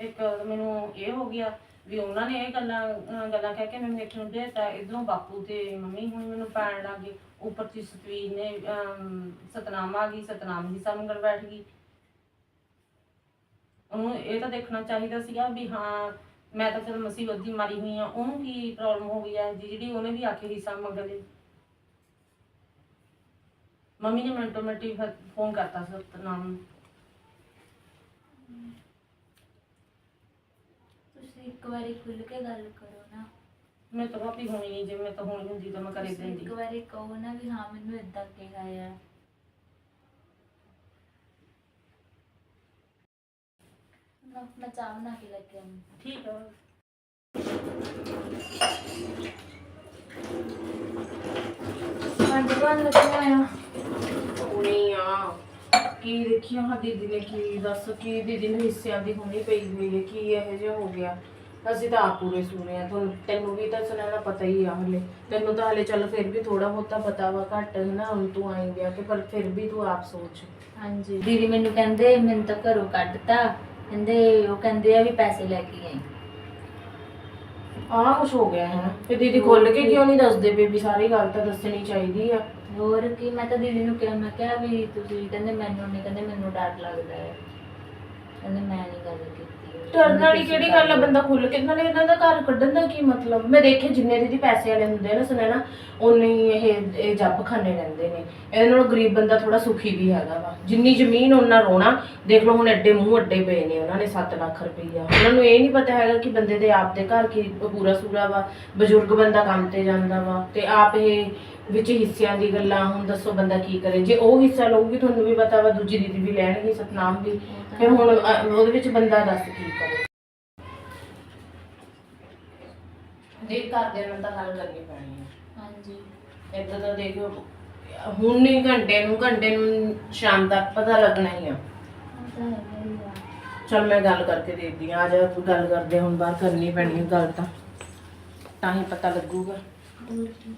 ਇੱਕ ਮੈਨੂੰ ਇਹ ਹੋ ਗਿਆ ਵੀ ਉਹਨਾਂ ਨੇ ਇਹ ਗੱਲਾਂ ਅਹ ਗੱਲਾਂ ਕਹਿ ਕੇ ਮੈਨੂੰ ਇੱਥੇ ਨੂੰ ਦੇਤਾ। ਇਧਰੋਂ ਬਾਪੂ ਤੇ ਮੰਮੀ ਹੁਣ ਮੈਨੂੰ ਪੈਣ ਲੱਗ ਗਏ। ਉੱਪਰ ਚ ਸਤਵੀਰ ਨੇ ਅਮ, ਸਤਨਾਮ ਆ ਗਈ ਸਤਨਾਮ ਦੀ ਸੰਗੜ ਬੈਠ ਗਈ। ਉਹਨੂੰ ਇਹ ਤਾਂ ਦੇਖਣਾ ਚਾਹੀਦਾ ਸੀਗਾ ਵੀ ਹਾਂ ਮੈਂ ਤਾਂ ਚਲ ਮੁਸੀਬਤ ਦੀ ਮਾਰੀ ਹੋਈ ਆ। ਉਹਨੂੰ ਕੀ ਪ੍ਰੋਬਲਮ ਹੋ ਗਈ ਹੈ ਜਿਹੜੀ ਉਹਨੇ ਵੀ ਆ ਕੇ ਹਿੱਸਾ ਮੰਗ ਲਈ। ਮੰਮੀ ਨੇ ਮਿੰਟੋ ਮਿੰਟੀ ਫੋਨ ਕਰਤਾ ਸਤਨਾਮ ਨੂੰ। ਤੁਸੀਂ ਇੱਕ ਵਾਰੀ ਖੁੱਲ ਕੇ ਗੱਲ ਕਰੋ ਨਾ। ਮੈਂ ਤਾਂ ਭਾਪੀ ਹੋਣੀ ਨਹੀਂ ਜੇ ਮੈਂ ਤਾਂ ਹੋਣੀ ਹੁੰਦੀ ਤਾਂ ਮੈਂ ਕਰੇ ਤੁਸੀਂ ਦਿੰਦੀ ਇੱਕ ਵਾਰੀ ਕਹੋ ਨਾ ਵੀ ਹਾਂ ਮੈਨੂੰ ਇਦਾਂ ਕਿਹਾ ਆ। ਨਾ ਮੈਂ ਚਾਹ ਬਣਾ ਕੇ ਲੈ ਕੇ ਆਉਂਦੀ। ਠੀਕ ਆ। ਹਾਂਜੀ ਬਣ ਲੱਗਿਆ ਆ। ਹੋਣੀ ਆ। ਕੀ ਦੇਖਿਆ ਹਾਂ ਦੀਦੀ ਨੇ ਕੀ ਦੱਸ ਕੀ ਦੀਦੀ ਨੂੰ ਹਿੱਸਿਆਂ ਦੀ ਹੋਣੀ ਪਈ ਹੋਈ ਹੈ ਕੀ ਇਹੋ ਜਿਹਾ ਹੋ ਗਿਆ। ਅਸੀਂ ਤਾਂ ਆਪ ਪੂਰੇ ਸੁਣੇ ਆ ਤੁਹਾਨੂੰ ਤੈਨੂੰ ਵੀ ਤਾਂ ਸੁਣਿਆ ਦਾ ਪਤਾ ਹੀ ਆ ਹਲੇ। ਤੈਨੂੰ ਤਾਂ ਹਲੇ ਚੱਲ ਫਿਰ ਵੀ ਥੋੜਾ ਬਹੁਤਾ ਪਤਾ ਵਾ ਘੱਟ ਹੈ ਨਾ ਹੁਣ ਤੂੰ ਆਈ ਗਿਆ ਕਿ ਪਰ ਫਿਰ ਵੀ ਤੂੰ ਆਪ ਸੋਚ। ਹਾਂਜੀ। ਦੀਦੀ ਮੈਨੂੰ ਕਹਿੰਦੇ ਮੈਨੂੰ ਤਾਂ ਘਰੋਂ ਕੱਢਤਾ। ਕਹਿੰਦੇ ਉਹ ਕਹਿੰਦੇ ਆ ਵੀ ਪੈਸੇ ਲੈ ਕੇ ਆਈ। ਆਹ ਕੁਛ ਹੋ ਗਿਆ ਹੈ ਤੇ ਦੀਦੀ ਖੁੱਲ ਕੇ ਕਿਉਂ ਨਹੀਂ ਦੱਸਦੇ ਬੇਬੀ ਸਾਰੀ ਗੱਲ ਤਾਂ ਦੱਸਣੀ ਚਾਹੀਦੀ ਆ। ਹੋਰ ਕੀ ਮੈਂ ਤਾਂ ਦੀਦੀ ਨੂੰ ਕਿਹਾ ਮੈਂ ਕਿਹਾ ਵੀ ਤੁਸੀਂ ਕਹਿੰਦੇ ਮੈਨੂੰ ਨਹੀਂ ਕਹਿੰਦੇ ਮੈਨੂੰ ਡਰ ਲੱਗਦਾ ਹੈ। ਕਹਿੰਦੇ ਮੈਂ ਨਹੀਂ ਗੱਲ ਕੀਤੀ। ਡਰਨ ਵਾਲੀ ਕਿਹੜੀ ਗੱਲ ਆ? ਬੰਦਾ ਖੁੱਲ ਕੇ ਨਾਲੇ ਇਹਨਾਂ ਦਾ ਘਰ ਕੱਢਣ ਦਾ ਕੀ ਮਤਲਬ? ਮੈਂ ਦੇਖੇ ਜਿੰਨੇ ਦੀਦੀ ਪੈਸੇ ਵਾਲੇ ਹੁੰਦੇ ਆ ਸੁਣਿਆ ਉਨੇ ਹੀ ਇਹ ਇਹ ਜੱਬ ਖਾਨੇ ਰਹਿੰਦੇ ਨੇ। ਇਹਦੇ ਨਾਲੋਂ ਗਰੀਬ ਬੰਦਾ ਥੋੜਾ ਸੁਖੀ ਵੀ ਹੈਗਾ ਵਾ। ਜਿੰਨੀ ਜ਼ਮੀਨ ਉਹਨਾਂ ਰੋਣਾ, ਦੇਖ ਲਓ ਹੁਣ ਐਡੇ ਮੂੰਹ ਅੱਡੇ ਪਏ ਨੇ ਉਹਨਾਂ ਨੇ 7 ਲੱਖ ਰੁਪਈਆ। ਉਹਨਾਂ ਨੂੰ ਇਹ ਨਹੀਂ ਪਤਾ ਹੈਗਾ ਕਿ ਬੰਦੇ ਦੇ ਆਪ ਦੇ ਘਰ ਕੀ ਪੂਰਾ ਸੂਰਾ ਵਾ, ਬਜ਼ੁਰਗ ਬੰਦਾ ਕੰਮ ਤੇ ਜਾਂਦਾ ਵਾ, ਤੇ ਆਪ ਇਹ ਵਿੱਚ ਹਿੱਸਿਆਂ ਦੀ ਗੱਲਾਂ, ਹੁਣ ਦੱਸੋ ਬੰਦਾ ਕੀ ਕਰੇ? ਜੇ ਉਹ ਹਿੱਸਾ ਲਊਗੀ, ਤੁਹਾਨੂੰ ਵੀ ਪਤਾ ਵਾ, ਦੂਜੀ ਦੀਦੀ ਵੀ ਲੈਣਗੇ, ਸਤਨਾਮ ਵੀ ਫਿਰ ਹੁਣ ਅ, ਉਹਦੇ ਵਿੱਚ ਬੰਦਾ ਦੱਸ ਕੀ ਕਰੇ। ਜੇ ਕਰਦੇ ਨਾਲ ਤਾਂ ਗੱਲ ਕਰਨੀ ਪੈਣੀ ਹੈ ਹਾਂਜੀ। ਇਦਾਂ ਤਾਂ ਦੇਖੋ ਹੁਣ ਨਹੀਂ ਘੰਟੇ ਨੂੰ ਘੰਟੇ ਨੂੰ ਸ਼ਾਮ ਤੱਕ ਪਤਾ ਲੱਗਣਾ ਹੀ ਆ। ਉਹ ਤਾਂ ਹੈਗਾ ਹੀ ਆ। ਚਲ ਮੈਂ ਗੱਲ ਕਰਕੇ ਦੇਖਦੀ ਆ ਜਾ ਤੂੰ ਗੱਲ ਕਰਦੇ ਹਾਂ, ਹੁਣ ਬਾਹਰ ਕਰਨੀ ਪੈਣੀ ਹੈ ਗੱਲ ਤਾਂ। ਤਾਂ ਹੀ ਪਤਾ ਲੱਗੂਗਾ। ਹੋਰ ਕੀ।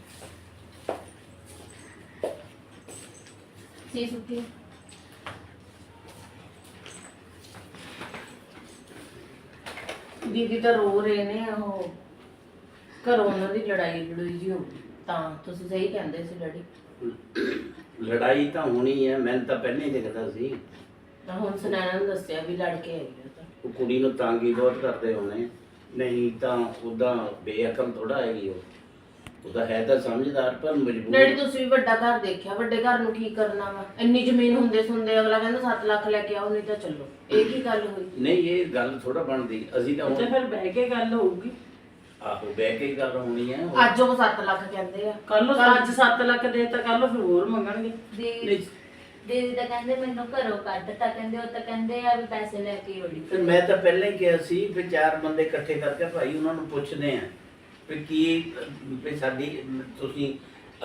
ਸੀ ਦੀਦੀ ਤਾਂ ਰੋ ਰਹੇ ਨੇ ਉਹ ਘਰੋਂ ਉਹਨਾਂ ਦੀ ਲੜਾਈ ਲੜੂਈ ਜੀ ਹੋ ਗਈ ਤਾਂ ਤੁਸੀਂ ਸਹੀ ਕਹਿੰਦੇ ਸੀ ਡੈਡੀ। ਲੜਾਈ ਤਾਂ ਹੋਣੀ ਹੈ ਮੈਨੂੰ ਤਾਂ ਪਹਿਲਾਂ ਹੀ ਦਿਖਦਾ ਸੀ। ਤਾਂ ਹੁਣ ਸੁਨੈਣਾ ਨੇ ਦੱਸਿਆ ਵੀ ਲੜ ਕੇ ਆਈ ਆ ਤਾਂ। ਉਹ ਕੁੜੀ ਨੂੰ ਤੰਗ ਹੀ ਬਹੁਤ ਕਰਦੇ ਹੋਣੇ। ਨਹੀਂ ਤਾਂ ਉਹਦਾ ਬੇਅਕਲ ਥੋੜਾ ਹੈਗੀ ਉਹ। ਉਹਦਾ ਹੈ ਤਾਂ ਸਮਝਦਾਰ ਪਰ ਡੈਡੀ ਮਜਬੂਰ ਤੁਸੀਂ ਵੀ ਵੱਡਾ ਘਰ ਦੇਖਿਆ ਵੱਡੇ ਘਰ ਨੂੰ ਕੀ ਕਰਨਾ ਵਾ? ਇੰਨੀ ਜ਼ਮੀਨ ਹੁੰਦੇ ਸੁਣਦੇ ਅਗਲਾ ਕਹਿੰਦਾ 7 ਲੱਖ ਲੈ ਕੇ ਆਓ ਨਹੀਂ ਤਾਂ ਚੱਲੋ। ਇਹ ਕੀ ਗੱਲ ਹੋਈ? ਨਹੀਂ ਇਹ ਗੱਲ ਥੋੜਾ ਬਣਦੀ। ਅਸੀਂ ਤਾਂ ਅੱਛਾ ਹੁਣ ਫਿਰ ਬਹਿ ਕੇ ਗੱਲ ਹੋਊਗੀ। ਆਹੋ ਬਹਿ ਕੇ ਹੀ ਗੱਲ ਹੋਣੀ ਹੈ ਅੱਜ ਉਹ 7 ਲੱਖ ਕਹਿੰਦੇ ਆ। ਕੱਲ ਨੂੰ ਅੱਜ 7 ਲੱਖ ਦੇ ਤਾਂ ਕੱਲ ਨੂੰ ਫਿਰ ਹੋਰ ਮੰਗਣਗੇ। ਦੀਦੀ ਨਹੀਂ। ਦੀਦੀ ਤਾਂ ਕਹਿੰਦੇ ਮੈਨੂੰ ਘਰੋਂ ਕੱਢ ਤਾਂ ਕਹਿੰਦੇ ਉਹ ਤਾਂ ਕਹਿੰਦੇ ਆ ਵੀ ਪੈਸੇ ਲੈ ਕੇ ਉੜੀ ਫਿਰ ਮੈਂ ਤਾਂ ਪਹਿਲਾਂ ਹੀ ਕਿਹਾ ਸੀ ਵੀ ਚਾਰ ਬੰਦੇ ਇਕੱਠੇ ਕਰਕੇ ਭਾਈ ਉਹਨਾਂ ਨੂੰ ਪੁੱਛਦੇ ਆ। ਵੀ ਕੀ, ਵੀ ਸਾਡੀ, ਤੁਸੀਂ,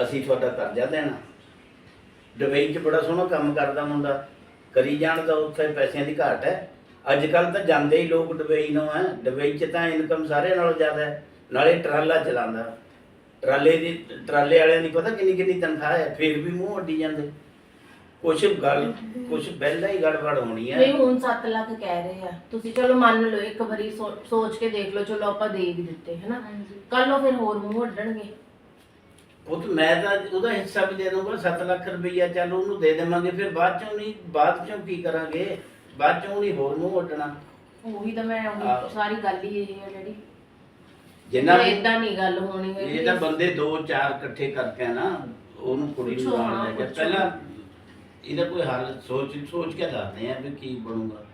ਅਸੀਂ ਤੁਹਾਡਾ ਕਰਜ਼ਾ ਦੇਣਾ। ਦੁਬਈ 'ਚ ਬੜਾ ਸੋਹਣਾ ਕੰਮ ਕਰਦਾ ਮੁੰਡਾ। ਕਰੀ ਜਾਣ ਦਾ ਉੱਥੇ ਪੈਸਿਆਂ ਦੀ ਘਾਟ ਹੈ। ਅੱਜ ਕੱਲ ਤਾਂ ਜਾਂਦੇ ਹੀ ਲੋਕ ਦੁਬਈ ਨੂੰ ਹੈ। ਦੁਬਈ 'ਚ ਤਾਂ ਇਨਕਮ ਸਾਰਿਆਂ ਨਾਲੋਂ ਜ਼ਿਆਦਾ ਹੈ। ਨਾਲੇ ਟਰਾਲਾ ਚਲਾਉਂਦਾ। ਟਰਾਲੇ ਦੀ, ਟਰਾਲੇ ਵਾਲਿਆਂ ਦੀ ਪਤਾ ਕਿੰਨੀ ਕਿੰਨੀ ਤਨਖਾਹ ਹੈ। ਫਿਰ ਵੀ ਮੂੰਹ ਅੱਡੀ ਜਾਂਦੇ। ਕੁਛ ਗੱਲ ਕੁਛ ਪਹਿਲਾਂ ਹੀ ਗੜਬੜ ਹੋਣੀ ਹੈ ਨਹੀਂ ਹੁਣ 7 ਲੱਖ ਕਹਿ ਰਹੇ ਆ। ਤੁਸੀਂ ਚਲੋ ਮੰਨ ਲਓ ਇੱਕ ਵਾਰੀ ਸੋ- ਸੋਚ ਕੇ ਦੇਖ ਲਓ ਚਲੋ ਆਪਾਂ ਦੇ ਵੀ ਦਿੱਤੇ ਹੈਨਾ? ਹਾਂਜੀ। ਕੱਲ ਨੂੰ ਫਿਰ ਹੋਰ ਮੂੰਹ ਅੱਡਣਗੇ ਉਹ ਤਾਂ ਮੈਂ ਤਾਂ ਉਹਦਾ ਹਿੱਸਾ ਵੀ ਦੇ ਦੂੰਗਾ 7 ਲੱਖ ਰੁਪਈਆ ਚੱਲ ਉਹਨੂੰ ਦੇ ਦੇਵਾਂਗੇ ਫਿਰ ਬਾਅਦ ਚੋਂ ਨਹੀਂ ਬਾਅਦ ਚੋਂ ਕੀ ਕਰਾਂਗੇ? ਬਾਅਦ ਚੋਂ ਨਹੀਂ ਹੋਰ ਨੂੰ ਉੱਡਣਾ ਉਹੀ ਤਾਂ ਮੈਂ ਉਹੀ ਆਹੋ। ਸਾਰੀ ਗੱਲ ਹੀ ਇਹ ਹੈ ਜਿਹੜੀ। ਜਿੰਨਾ ਵੀ ਇਦਾਂ ਨਹੀਂ ਗੱਲ ਹੋਣੀ ਇਹ ਤਾਂ ਬੰਦੇ ਦੋ ਚਾਰ ਇਕੱਠੇ ਕਰਕੇ ਨਾ ਉਹਨੂੰ ਕੁੜੀ ਨੂੰ ਪੁੱਛੋ, ਨਾਲ ਹਾਂ, ਲੈ ਜਾ ਪੁੱਛੋ। ਪਹਿਲਾਂ ਇਹਦਾ ਕੋਈ ਹੱਲ ਸੋਚ ਸੋਚ ਕੇ ਦੱਸਦੇ ਆ ਵੀ ਕੀ ਬਣੂਗਾ।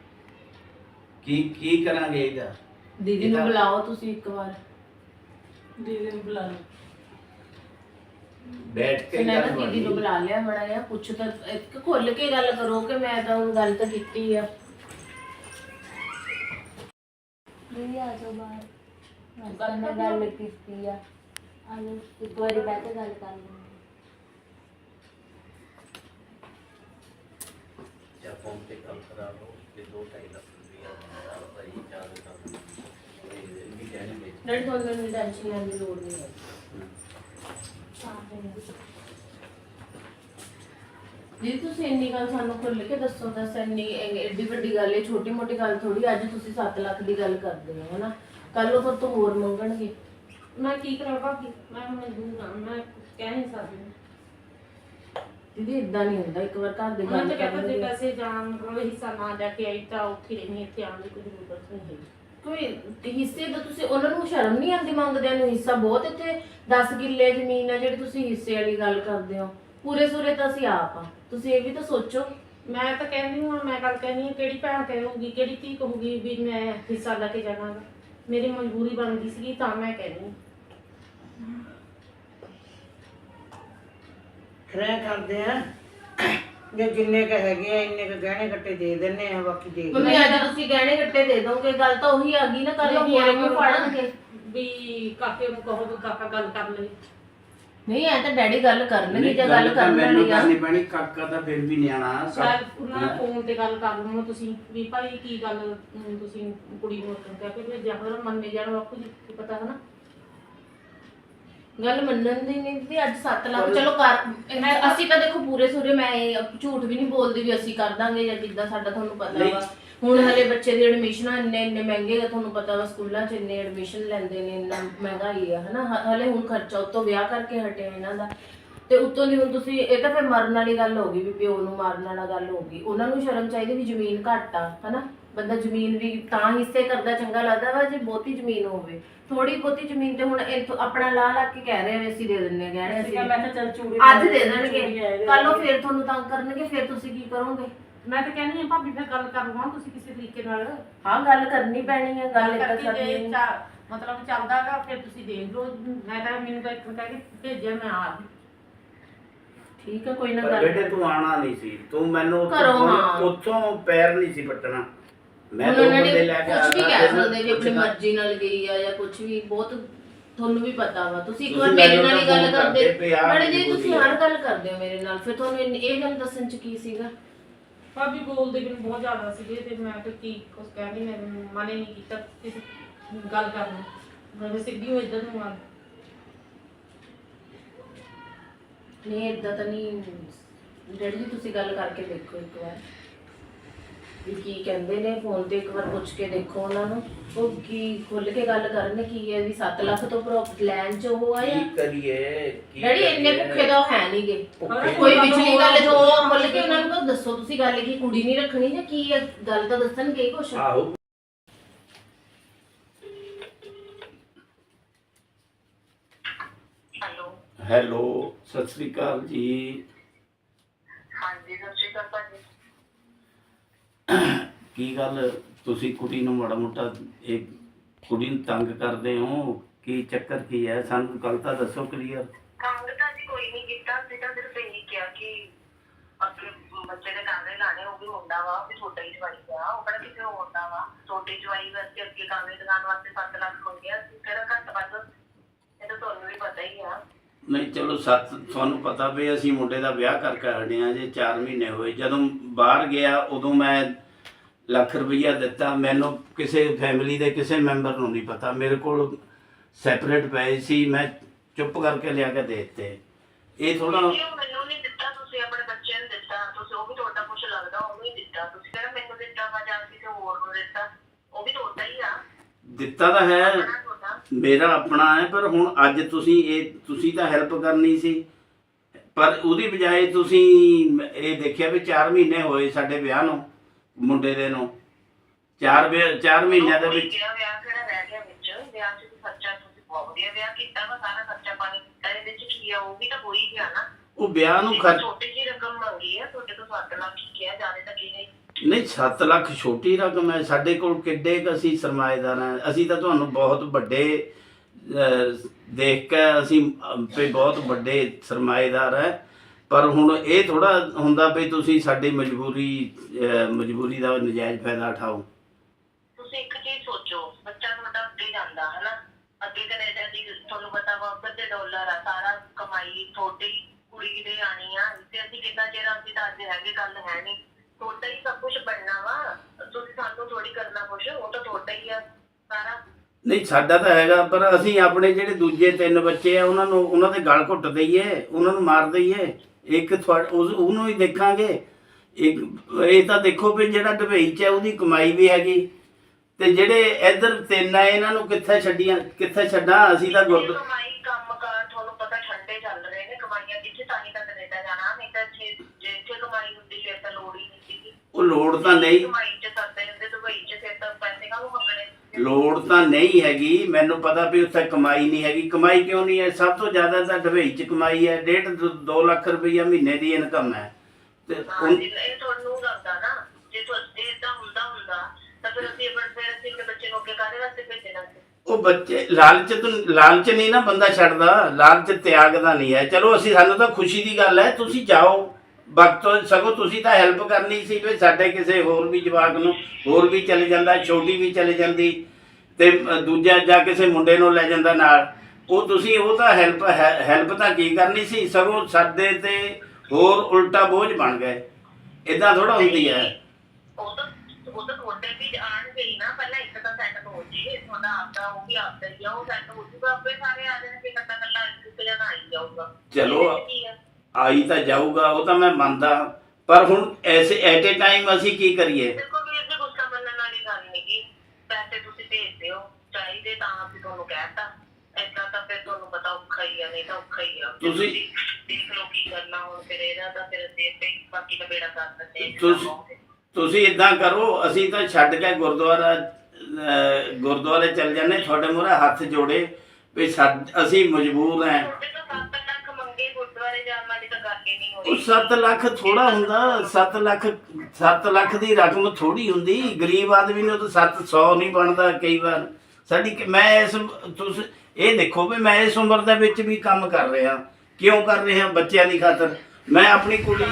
ਕੀ ਕੀ ਕਰਾਂਗੇ ਇਹਦਾ? ਦੀਦੀ ਨੂੰ ਇਹਦਾ- ਬੁਲਾਓ ਤੁਸੀਂ ਇੱਕ ਵਾਰ। ਦੀਦੀ ਨੂੰ ਬੁਲਾ ਲਓ। ਬੈਠ ਕੇ ਗੱਲ ਤਾਂ ਦੀਦੀ ਬਣਨੀ। ਨੂੰ ਬੁਲਾ ਲਿਆ ਮੜਾ ਜਿਹਾ ਪੁੱਛ ਤਾਂ ਇੱਕ ਖੁੱਲ ਕੇ ਗੱਲ ਕਰੋ ਕਿ ਮੈਂ ਤਾਂ ਹੁਣ ਗੱਲ ਤਾਂ ਕੀਤੀ ਆ। ਦੀਦੀ ਆ ਜਾਓ ਬਾਹਰ। ਗੱਲ ਮੈਂ ਗੱਲ ਕੀਤੀ ਆ। ਆ ਲਓ ਇੱਕ ਵਾਰੀ ਬਹਿ ਕੇ ਗੱਲ ਕਰ ਲਵਾਂਗੇ ਫੋਨ ਤੇ ਕਿ ਲੱਖ ਰੁਪਈਆ ਭਾਈ ਡੈਡੀ ਟੈਨਸ਼ਨ ਲੈਣ ਦੀ ਲੋੜ ਨਹੀਂ ਹੈ। ਜੀ ਤੁਸੀਂ ਇੰਨੀ ਗੱਲ ਸਾਨੂੰ ਖੁੱਲ ਕੇ ਦੱਸੋ ਦੱਸ ਇੰਨੀ ਐ- ਐਡੀ ਵੱਡੀ ਗੱਲ ਹੈ ਛੋਟੀ ਮੋਟੀ ਗੱਲ ਥੋੜੀ ਅੱਜ ਤੁਸੀਂ 7 ਲੱਖ ਦੀ ਗੱਲ ਕਰਦੇ ਹੋ ਹਨਾ? ਕੱਲ ਨੂੰ ਫਿਰ ਤੋਂ ਹੋਰ ਮੰਗਣਗੇ। ਮੈਂ ਕੀ ਕਰਾਂ ਭਾਬੀ? ਮੈਂ ਹੁਣ ਮਜਬੂਰ ਹਾਂ ਮੈਂ ਕਹਿ ਨਹੀਂ ਸਕਦੀ। ਦੀਦੀ ਇਦਾਂ ਨਹੀਂ ਹੁੰਦਾ ਇੱਕ ਵਾਰ ਘਰ ਦੇ ਉਹਨਾਂ ਗੱਲ ਤੇ ਕਹਿੰਦਾ ਜੇ ਕਰਨਗੇ ਪੈਸੇ ਜਾਣ ਮਤਲਬ ਹਿੱਸਾ ਨਾ ਜਾ ਕੇ ਆਈ ਤਾਂ ਉੱਥੇ ਰਹਿਣੀ ਇੱਥੇ ਆਉਣ ਦੀ ਕੋਈ ਜ਼ਰੂਰਤ ਨਹੀਂ ਹੈਗੀ। ਕੋਈ ਹਿੱਸੇ ਦਾ ਤੁਸੀਂ ਉਹਨਾਂ ਨੂੰ ਸ਼ਰਮ ਨਹੀਂ ਆਉਂਦੀ ਮੰਗਦਿਆਂ ਨੂੰ? ਹਿੱਸਾ ਬਹੁਤ ਇੱਥੇ 10 ਕਿੱਲੇ ਜ਼ਮੀਨ ਆ ਜਿਹੜੀ ਤੁਸੀਂ ਹਿੱਸੇ ਵਾਲੀ ਗੱਲ ਕਰਦੇ ਹੋ। ਪੂਰੇ ਸੂਰੇ ਤਾਂ ਅਸੀਂ ਆਪ ਆ। ਤੁਸੀਂ ਇਹ ਵੀ ਤਾਂ ਸੋਚੋ। ਮੈਂ ਤਾਂ ਕਹਿੰਦੀ ਹਾਂ ਮੈਂ ਗੱਲ ਕਹਿੰਦੀ ਹਾਂ ਕਿਹੜੀ ਭੈਣ ਕਹੂਗੀ ਕਿਹੜੀ ਧੀ ਕਹੂਗੀ ਵੀ ਮੈਂ ਹਿੱਸਾ ਲੈ ਕੇ ਜਾਣਾਗਾ ਮੇਰੀ ਮਜਬੂਰੀ ਬਣ ਗਈ ਸੀਗੀ ਤਾਂ ਮੈਂ ਕਹਿੰਦੀ ਹਾਂ। ਫਿਰ ਐਂ ਕਰਦੇ ਆ। ਜੇ ਜਿੰਨੇ ਕ ਹੈਗੇ ਆ ਇੰਨੇ ਕ ਗਹਿਣੇ ਕੱਟੇ ਦੇ ਦਿੰਨੇ ਆ ਬਾਕੀ ਦੇ ਮੰਮੀ ਅੱਜ ਤੁਸੀਂ ਗਹਿਣੇ ਗੱਟੇ ਦੇ ਦੋਗੇ ਗੱਲ ਤਾਂ ਉਹੀ ਆ ਗਈ ਨਾ ਕੱਲ ਨੂੰ ਹੋਰ ਮੂੰਹ ਫੜਨਗੇ? ਵੀ ਕਾਕੇ ਨੂੰ ਕਹੋ ਵੀ ਕਾਕਾ ਗੱਲ ਕਰ ਲੈ ਨਹੀਂ ਐ ਤਾਂ ਡੈਡੀ ਗੱਲ ਕਰਨਗੇ ਜਾਂ ਗੱਲ ਤਾਂ ਕਰਨ ਮੈਨੂੰ ਵਾਲੀ ਆ। ਕਰਨੀ ਪੈਣੀ ਕਾਕਾ ਤਾਂ ਫਿਰ ਵੀ ਨਿਆਣਾ ਸ਼ਾਇਦ ਉਹਨਾਂ ਨਾਲ ਫੋਨ ਤੇ ਗੱਲ ਕਰ ਲਵਾਂ ਤੁਸੀਂ ਵੀ ਭਾਈ ਕੀ ਗੱਲ ਅਮ, ਤੁਸੀਂ ਕੁੜੀ ਨੂੰ ਕਹਿ ਕੇ ਭੇਜਿਆ ਫਿਰ ਮੰਨੇ ਜਾਣ ਬਾਪੂ ਜੀ ਕੀ ਪਤਾ ਹੈ ਨਾ ਗੱਲ ਮੰਨਣ ਦੀ ਨਹੀਂ ਸੀ ਅੱਜ 7 ਲੱਖ ਚਲੋ। ਕਰ ਅਸੀਂ ਤਾਂ ਦੇਖੋ ਪੂਰੇ ਸੂਰੇ ਮੈਂ ਇਹ ਝੂਠ ਵੀ ਨਹੀਂ ਬੋਲਦੀ ਵੀ ਅਸੀਂ ਕਰ ਦਾਂਗੇ ਜਾਂ ਕਿੱਦਾਂ ਸਾਡਾ ਤੁਹਾਨੂੰ ਪਤਾ। ਵਾ। ਹੁਣ ਹਲੇ ਬੱਚੇ ਦੀ ਐਡਮਿਸ਼ਨਾਂ ਇੰਨੇ ਇੰਨੇ ਮਹਿੰਗੇ ਆ ਤੁਹਾਨੂੰ ਪਤਾ ਵਾ ਸਕੂਲਾਂ 'ਚ ਇੰਨੇ ਐਡਮਿਸ਼ਨ ਲੈਂਦੇ ਨੇ ਇੰਨਾ ਮਹਿੰਗਾਈ ਆ ਹਨਾ? ਹਲੇ ਹੁਣ ਖਰਚਾ ਉਤੋਂ ਵਿਆਹ ਕਰਕੇ ਹਟੇ ਆ ਇਹਨਾਂ ਦਾ। ਤੇ ਉੱਤੋਂ ਦੀ ਹੁਣ ਤੁਸੀਂ ਇਹ ਤਾਂ ਫਿਰ ਮਰਨ ਵਾਲੀ ਗੱਲ ਹੋ ਗਈ ਵੀ ਪਿਓ ਨੂੰ ਮਾਰਨ ਵਾਲਾ ਗੱਲ ਹੋ ਗਈ। ਉਹਨਾਂ ਨੂੰ ਸ਼ਰਮ ਚਾਹੀਦੀ ਵੀ ਜ਼ਮੀਨ ਘੱਟ ਆ ਹਨਾ? ਬੰਦਾ ਜ਼ਮੀਨ ਵੀ ਤਾਂ ਹਿੱਸੇ ਕਰਦਾ ਚੰਗਾ ਲੱਗਦਾ ਵਾ ਜੇ ਬਹੁਤੀ ਜ਼ਮੀਨ ਹੋਵੇ। ਥੋੜੀ ਬਹੁਤੀ ਜ਼ਮੀਨ ਤੇ ਹੁਣ ਇੱਥੋਂ ਆਪਣਾ ਲਾ ਲਾ ਕੇ ਕਹਿ ਰਹੇ ਆ ਵੀ ਅਸੀਂ ਦੇ ਦਿੰਨੇ ਆ ਗਹਿਣੇ ਅਸੀਂ ਮੈਂ ਕਿਹਾ ਚੱਲ ਚੂੜੀ ਅੱਜ ਦੇ ਦੇਣਗੇ। ਕੱਲ ਨੂੰ ਫੇਰ ਤੁਹਾਨੂੰ ਤੰਗ ਕਰਨਗੇ ਫੇਰ ਤੁਸੀਂ ਕੀ ਕਰੋਗੇ? ਮੈਂ ਤਾਂ ਕਹਿੰਦੀ ਆ ਭਾਬੀ ਫਿਰ ਗੱਲ ਕਰ ਲਵਾਂ ਤੁਸੀਂ ਕਿਸੇ ਤਰੀਕੇ ਨਾਲ ਹਾਂ ਗੱਲ ਕਰਨੀ ਪੈਣੀ ਹੈ ਗੱਲ ਕਰਕੇ ਕਰਨੀ ਮਤਲਬ ਚੱਲਦਾਗਾ ਫਿਰ ਤੁਸੀਂ ਦੇਖ ਲਓ। ਮੈਂ ਤਾਂ ਮੈਨੂੰ ਤਾਂ ਇੱਕ ਕਹਿ ਕੇ ਭੇਜਿਆ ਮੈਂ ਆ ਗਈ। ਠੀਕ ਹੈ ਕੋਈ ਨਾ ਗੱਲ ਬੇਟੇ ਤੂੰ ਆਣਾ ਨਹੀਂ ਸੀ। ਤੂੰ ਮੈਨੂੰ। ਉੱਥੋਂ ਪੈਰ ਨਹੀਂ ਸੀ ਪੱਟਣਾ। ਮੈਂ ਹੁਣ ਦੋ ਉਹਨਾਂ ਬੰਦੇ ਨੇ ਲੈ ਕੇ ਕੁਝ ਵੀ ਕਹਿ ਸਕਦੇ ਵੀ ਆਪਣੀ। ਮਰਜ਼ੀ ਨਾਲ ਗਈ ਆ ਜਾਂ ਕੁਝ ਵੀ ਬਹੁਤ ਤੁਹਾਨੂੰ ਵੀ ਪਤਾ ਵਾ। ਤੁਸੀਂ ਇੱਕ ਤੁਸੀਂ ਵਾਰ ਮੇਰੇ ਨਾਲ ਹੀ ਗੱਲ ਕਰਦੇ। ਕਰਦੇ ਜੀ ਕੀ ਤੁਸੀਂ ਹਰ ਗੱਲ ਕਰਦੇ ਹੋ ਮੇਰੇ ਨਾਲ। ਫਿਰ ਤੁਹਾਨੂੰ ਇੰਨੀ- ਇਹ ਗੱਲ ਦੱਸਣ ਚ ਕੀ ਸੀਗਾ? ਭਾਬੀ ਬੋਲਦੇ ਮੈਨੂੰ ਬਹੁਤ ਜ਼ਿਆਦਾ ਸੀਗੇ ਤੇ ਮੈਂ ਤਾਂ ਕੀ ਕੁਝ ਕਹਿੰਦੀ ਮੈਂ ਮਨ ਹੀ ਨਹੀਂ ਕੀਤਾ ਕਿਸੇ ਗੱਲ ਕਰਨ ਨੂੰ। ਮੈਂ ਸਿੱਧੀ ਹੋ ਇੱਧਰ ਨੂੰ ਆ। ਨਹੀਂ ਇਦਾਂ ਤਾਂ ਨਹੀਂ। ਡੈਡੀ ਜੀ ਤੁਸੀਂ ਗੱਲ ਕਰਕੇ ਦੇਖੋ ਇੱਕ ਵਾਰ। ਵੀ ਕੀ ਕਹਿੰਦੇ ਨੇ ਫੋਨ ਤੇ ਇੱਕ ਵਾਰ ਪੁੱਛ ਕੇ ਦੇਖੋ ਉਹਨਾਂ ਨੂੰ। ਉਹ ਕੀ ਖੁੱਲ ਕੇ ਗੱਲ ਕਰਨ ਕੀ ਹੈ ਵੀ 7 ਲੱਖ ਤੋਂ ਪ੍ਰੋਪ ਲੈਣ ਚ ਉਹ ਆਇਆ ਕੀ ਕਰੀਏ ਕੀ ਡੈਡੀ ਇੰਨੇ ਕਰੀਏ? ਭੁੱਖੇ ਤਾਂ ਉਹ ਹੈ ਨਹੀਂਗੇ ਭੁੱਖੇ ਕੋਈ ਵਿਚਲੀ ਗੱਲ ਜੋ ਉਹ ਖੁੱਲ ਕੇ ਉਹਨਾਂ ਨੂੰ ਕਹੋ, ਦੱਸੋ ਤੁਸੀਂ ਗੱਲ ਕੀ ਕੁੜੀ ਨਹੀਂ ਰੱਖਣੀ ਜਾਂ ਕੀ ਹੈ ਗੱਲ ਤਾਂ ਦੱਸਣਗੇ ਹੀ ਕੁਛ। ਆਹੋ। ਹੈਲੋ। ਹੈਲੋ ਸਤਿ ਸ੍ਰੀ ਅਕਾਲ ਜੀ ਹਾਂਜੀ ਸਤਿ ਸ਼੍ਰੀ ਅਕਾਲ ਭਾਜੀ ਕੀ ਗੱਲ? ਤੁਸੀਂ ਕੁੜੀ ਨੂੰ ਮਾੜਾ ਮੋਟਾ ਇੱਕ ਕੁੜੀ ਨੂੰ ਤੰਗ ਕਰਦੇ ਹੋ? ਕੀ ਚੱਕਰ ਕੀ ਹੈ? ਸਾਨੂੰ ਗੱਲ ਤਾਂ ਦੱਸੋ ਕਲੀਅਰ ਕੰਮ ਤਾਂ ਜੀ ਕੋਈ ਨਹੀਂ ਕੀਤਾ। ਸੀ ਤਾਂ ਸਿਰਫ ਇਹੀ ਕਿਹਾ ਕਿ ਅੱਗੇ ਬੱਚੇ ਦੇ ਕਾਗਜ਼ ਲਾਣੇ ਉਹ ਵੀ ਮੁੰਡਾ ਵਾ ਉਹ ਵੀ ਛੋਟਾ ਹੀ ਜਵਾਈ ਆ ਉਹ ਕਿਹੜਾ ਕਿਸੇ ਹੋਰ ਦਾ ਵਾ? ਛੋਟੀ ਜਵਾਈ ਵਾਸਤੇ ਅੱਗੇ ਕਾਗਜ਼ ਲਗਾਉਣ ਵਾਸਤੇ 7 ਲੱਖ ਮੰਗਿਆ ਸੀ। ਕਿਹੜਾ ਘੱਟ ਵੱਧ? ਇਹ ਤਾਂ ਤੁਹਾਨੂੰ ਵੀ ਪਤਾ ਹੀ ਆ। ਨਹੀਂ ਚਲੋ ਸੱਤ ਤੁਹਾਨੂੰ ਪਤਾ ਵੀ ਅਸੀਂ ਮੁੰਡੇ ਦਾ ਵਿਆਹ ਕਰਕੇ ਹਟੇ ਆ ਜੇ 4 ਮਹੀਨੇ ਹੋਏ। ਜਦੋਂ ਬਾਹਰ ਗਿਆ ਉਦੋਂ ਮੈਂ ਲੱਖ ਰੁਪਈਆ ਦਿੱਤਾ। ਮੈਨੂੰ ਕਿਸੇ ਫੈਮਿਲੀ ਦੇ ਕਿਸੇ ਮੈਂਬਰ ਨੂੰ ਨਹੀਂ ਪਤਾ। ਮੇਰੇ ਕੋਲ ਸੈਪਰੇਟ ਪਏ ਸੀ। ਮੈਂ ਚੁੱਪ ਕਰਕੇ ਲਿਆ ਕੇ ਦੇ ਦਿੱਤੇ। ਇਹ ਥੋੜਾ ਮੈਨੂੰ ਨਹੀਂ ਦਿੱਤਾ। ਤੁਸੀਂ ਆਪਣੇ ਬੱਚੇ ਨੂੰ ਦਿੱਤਾ। ਤੁਸੀਂ ਉਹ ਵੀ ਤੁਹਾਡਾ ਕੁਝ ਲੱਗਦਾ ਉਹਨੂੰ ਹੀ ਦਿੱਤਾ। ਤੁਸੀਂ ਕਿਹੜਾ ਮੈਨੂੰ ਦਿੱਤਾ ਵਾ ਜਾਂ ਕਿਸੇ ਹੋਰ ਨੂੰ ਦਿੱਤਾ? ਉਹ ਵੀ ਤੁਹਾਡਾ ਹੀ ਆ। ਦਿੱਤਾ ਤਾਂ ਹੈ। ਮੇਰਾ ਆਪਣਾ ਹੈ ਪਰ ਹੁਣ ਅੱਜ ਤੁਸੀਂ ਇਹ ਤੁਸੀਂ ਤਾਂ ਹੈਲਪ ਕਰਨੀ ਸੀ। ਪਰ ਉਹਦੀ ਬਜਾਏ ਤੁਸੀਂ ਇਹ ਦੇਖਿਆ ਵੀ 4 ਮਹੀਨੇ ਹੋਏ ਸਾਡੇ ਵਿਆਹ ਨੂੰ। ਮੁੰਡੇ ਦੇ ਨੂੰ। 4 4 ਮਹੀਨਿਆਂ ਦੇ ਵਿੱਚ। ਕਿਹਾ ਵਿਆਹ ਕਿਹੜਾ ਰਹਿ ਗਿਆ ਵਿੱਚ। ਵਿਆਹ 'ਚ ਵੀ ਖਰਚਾ ਤੁਸੀਂ ਬਹੁਤ ਵਧੀਆ ਵਿਆਹ ਕੀਤਾ ਵਾ ਸਾਰਾ ਖਰਚਾ ਪਾਣੀ ਕੀਤਾ ਇਹਦੇ ਵਿੱਚ ਕੀ ਆ ਉਹ ਵੀ ਤਾਂ ਹੋ ਹੀ ਗਿਆ ਨਾ। ਉਹ ਵਿਆਹ ਨੂੰ ਖਰਚ ਛੋਟੀ ਜਿਹੀ ਰਕਮ ਮੰਗੀ ਹੈ ਤੁਹਾਡੇ ਤੋਂ 7 ਲੱਖ ਕਿਹਾ ਜਾਣੇ ਤਾਂ ਕੀ ਨਹੀਂ ਨਹੀਂ 7 ਲੱਖ ਛੋਟੀ ਰਕਮ ਹੈ। ਸਾਡੇ ਕੋਲ ਕਿੱਡੇ ਕੁ ਅਸੀਂ ਸਰਮਾਏਦਾਰ ਹਾਂ। ਅਸੀਂ ਤਾਂ ਤੁਹਾਨੂੰ ਬਹੁਤ ਵੱਡੇ ਦੇਖ ਕੇ ਅਸੀਂ ਬਹੁਤ ਵੱਡੇ ਸਰਮਾਏਦਾਰ ਹੈ। ਪਰ ਹੁਣ ਇਹ ਥੋੜਾ ਹੁੰਦਾ ਵੀ ਤੁਸੀਂ ਸਾਡੀ ਮਜਬੂਰੀ ਮਜਬੂਰੀ ਦਾ ਨਜਾਇਜ਼ ਫਾਇਦਾ ਉਠਾਓ। ਤੁਸੀਂ ਇੱਕ ਚੀਜ਼ ਸੋਚੋ ਬੱਚਾ ਤੁਹਾਡਾ ਅੱਗੇ ਜਾਂਦਾ ਹੈ ਨਾ ਅੱਗੇ ਕੈਨੇਡਾ ਦੀ ਤੁਹਾਨੂੰ ਪਤਾ ਵਾ ਉੱਧਰ ਦੇ ਡਾਲਰ ਆ ਸਾਰਾ ਕਮਾਈ ਤੁਹਾਡੀ ਕੁੜੀ ਦੇ ਆਣੀ ਆ ਤੇ ਅਸੀਂ ਕਿੰਨਾ ਚਿਰ ਅਸੀਂ ਤਾਂ ਅੱਜ ਹੈਗੇ ਗੱਲ ਹੈ ਨਹੀਂ। ਤੁਹਾਡਾ ਹੀ ਸਭ ਕੁਝ ਬਣਨਾ ਵਾ ਤੁਸੀਂ ਸਾਨੂੰ ਥੋੜੀ ਕਰਨਾ ਕੁਝ ਉਹ ਤਾਂ ਤੁਹਾਡਾ ਹੀ ਆ ਸਾਰਾ। ਨਹੀਂ ਸਾਡਾ ਤਾਂ ਹੈਗਾ ਪਰ ਅਸੀਂ ਆਪਣੇ ਜਿਹੜੇ ਦੂਜੇ ਤਿੰਨ ਬੱਚੇ ਆ ਉਹਨਾਂ ਨੂੰ ਉਹਨਾਂ ਦੇ ਗਲ ਘੁੱਟ ਦਈਏ ਉਹਨਾਂ ਨੂੰ ਮਾਰ ਦਈਏ। ਇੱਕ ਉਹਨੂੰ ਹੀ ਦੇਖਾਂਗੇ। ਇੱਕ ਇਹ ਤਾਂ ਦੇਖੋ ਵੀ ਜਿਹੜਾ ਦੁਬਈ 'ਚ ਹੈ ਉਹਦੀ ਕਮਾਈ ਵੀ ਹੈਗੀ। ਤੇ ਜਿਹੜੇ ਇੱਧਰ ਤਿੰਨ ਆ ਇਹਨਾਂ ਨੂੰ ਕਿੱਥੇ ਛੱਡੀਆਂ ਕਿੱਥੇ ਛੱਡਾਂ? ਅਸੀਂ ਤਾਂ ਗੁਰਦ ਕਮਾਈ ਕੰਮ ਕਾਰ ਤੁਹਾਨੂੰ ਪਤਾ ਠੰਡੇ ਚੱਲ ਰਹੇ ਨੇ ਕਮਾਈਆਂ ਕਿੱਥੇ ਤਾਂ ਹੀ ਤਾਂ ਕੈਨੇਡਾ ਜਾਣਾ ਨਹੀਂ ਤਾਂ ਜੇ ਇੱਥੇ ਕਮਾਈ ਹੁੰਦੀ ਫਿਰ ਤਾਂ ਲੋੜ ਹੀ ਨਹੀਂ ਸੀਗੀ। ਉਹ ਲੋੜ ਤਾਂ ਨਹੀਂ। ਕਮਾਈ ਚ ਕਰਦੇ ਹੁੰਦੇ ਦੁਬਈ ਚ ਫਿਰ ਤਾਂ ਪੈਸੇ ਕਾਹਨੂੰ ਮੰਗਣੇ? ਲੋੜ ਤਾਂ ਨਹੀਂ ਹੈਗੀ। ਮੈਨੂੰ ਪਤਾ ਵੀ ਉੱਥੇ ਕਮਾਈ ਨਹੀਂ ਹੈਗੀ। ਕਮਾਈ ਕਿਉਂ ਨਹੀਂ ਹੈ? ਸਭ ਤੋਂ ਜ਼ਿਆਦਾ ਤਾਂ ਦੁਬਈ 'ਚ ਕਮਾਈ ਹੈ। ਡੇਢ 2 ਲੱਖ ਰੁਪਈਆ ਮਹੀਨੇ ਦੀ ਇਨਕਮ ਹੈ। ਤੇ ਹਾਂ ਉਨ- ਜੀ, ਇਹ ਤੁਹਾਨੂੰ ਲੱਗਦਾ ਨਾ ਜੇ ਤੁਹਾਡੇ ਇਦਾਂ ਹੁੰਦਾ ਹੁੰਦਾ ਤਾਂ ਫਿਰ ਅਸੀਂ ਫਿਰ ਫਿਰ ਅਸੀਂ ਆਪਣੇ ਬੱਚੇ ਨੂੰ ਅੱਗੇ ਕਾਹਦੇ ਵਾਸਤੇ ਭੇਜਣਾ ਸੀ? ਉਹ ਬੱਚੇ ਲਾਲਚ ਤੋਂ ਲਾਲਚ ਨਹੀਂ ਨਾ ਬੰਦਾ ਛੱਡਦਾ। ਲਾਲਚ ਤਿਆਗ ਦਾ ਨਹੀਂ ਹੈ। ਚਲੋ ਅਸੀਂ ਸਾਨੂੰ ਤਾਂ ਖੁਸ਼ੀ ਦੀ ਗੱਲ ਹੈ। ਤੁਸੀਂ ਜਾਓ। ਵਕਤ ਸਗੋਂ ਤੁਸੀਂ ਤਾਂ ਹੈਲਪ ਕਰਨੀ ਸੀ ਵੀ ਸਾਡੇ ਕਿਸੇ ਹੋਰ ਵੀ ਜਵਾਕ ਨੂੰ ਹੋਰ ਵੀ ਚਲੇ ਜਾਂਦਾ ਛੋਟੀ ਵੀ ਚਲੇ ਜਾਂਦੀ ਤੇ ਦੂਜਾ ਜਾਂ ਕਿਸੇ ਮੁੰਡੇ ਨੂੰ ਲੈ ਜਾਂਦਾ ਨਾਲ। ਉਹ ਤੁਸੀਂ ਉਹ ਤਾਂ ਹੈਲਪ ਹੈਲਪ ਤਾਂ ਕੀ ਕਰਨੀ ਸੀ? ਸਗੋਂ ਸਾਡੇ ਤੇ ਹੋਰ ਉਲਟਾ ਬੋਝ ਬਣ ਗਏ। ਇਦਾਂ ਥੋੜਾ ਹੁੰਦੀ ਹੈ। ਉਹ ਤਾਂ ਉਹ ਤਾਂ ਤੁਹਾਡੇ ਵੀ ਆਣਗੇ ਹੀ ਨਾ ਪਹਿਲਾਂ ਇੱਕ ਤਾਂ ਸੈੱਟ ਹੋ ਜੀ ਤੁਹਾਡਾ ਆਪਦਾ ਉਹ ਵੀ ਆਪਦਾ ਹੀ ਆ ਉਹ ਸੈੱਟ ਹੋ ਜੂਗਾ ਆਪੇ ਸਾਰੇ ਆ ਜਾਣਗੇ ਕੱਟਾ ਕੱਲਾ ਇੱਕ ਜਣਾ ਆਈ ਜਾਊਗਾ। ਚਲੋ। ਆਈ ਤਾਂ ਜਾਊਗਾ ਉਹ ਤਾਂ ਮੈਂ ਮੰਨਦਾ। ਪਰ ਹੁਣ ਐਸੇ ਐਟ ਏ ਟਾਈਮ ਅਸੀਂ ਕੀ ਕਰੀਏ? ਦੇਖੋ ਵੀਰ ਜੀ ਗੁੱਸਾ ਗੱਲ ਨਹੀਂਗੀ ਪੈਸੇ ਤੁਸੀਂ ਭੇਜ ਦਿਓ ਚਾਹੀਦੇ ਤਾਂ ਅਸੀਂ ਤੁਹਾਨੂੰ ਕਹਿਤਾ ਏਦਾਂ ਤਾਂ ਫਿਰ ਤੁਹਾਨੂੰ ਪਤਾ ਔਖਾ ਹੀ ਆ ਨਹੀਂ ਤਾਂ ਔਖਾ ਹੀ ਆ। ਤੇ ਤੁਸੀਂ- ਦੇਖ ਲਓ ਕੀ ਕਰਨਾ ਹੁਣ ਫਿਰ ਇਹਦਾ ਤਾਂ ਫਿਰ ਦੇ ਤੇ ਬਾਕੀ ਦਾ ਬੇੜਾ ਕਰ ਦਿੰਦੇ ਆ ਤੁਸੀਂ- ਤੁਸੀਂ ਇਦਾਂ ਕਰੋ ਅਸੀਂ ਤਾਂ ਛੱਡ ਕੇ ਗੁਰਦੁਆਰਾ ਅਹ, ਗੁਰਦੁਆਰੇ ਚੱਲ ਜਾਂਦੇ ਤੁਹਾਡੇ ਮੂਹਰੇ ਹੱਥ ਜੋੜੇ ਵੀ ਸਾਡ- ਅਸੀਂ ਮਜਬੂਰ ਹਾਂ। ਤੁਹਾਡੇ ਤੋਂ 7 ਉਹ ਹੋਈ 7 ਲੱਖ ਥੋੜਾ ਹੁੰਦਾ 7 ਲੱਖ 7 ਲੱਖ ਦੀ ਰਕਮ ਥੋੜੀ ਹੁੰਦੀ। ਗਰੀਬ ਆਦਮੀ ਨੂੰ ਤਾਂ 700 ਨਹੀਂ ਬਣਦਾ ਕਈ ਵਾਰ। ਸਾਡੀ ਮੈਂ ਇਸ ਤੁਸੀਂ ਇਹ ਦੇਖੋ ਵੀ ਮੈਂ ਇਸ ਉਮਰ ਦੇ ਵਿੱਚ ਵੀ ਕੰਮ ਕਰ ਰਿਹਾ। ਕਿਉਂ ਕਰ ਰਿਹਾ ਬੱਚਿਆਂ ਦੀ ਖਾਤਰ? ਮੈਂ ਆਪਣੀ ਕੁੜੀ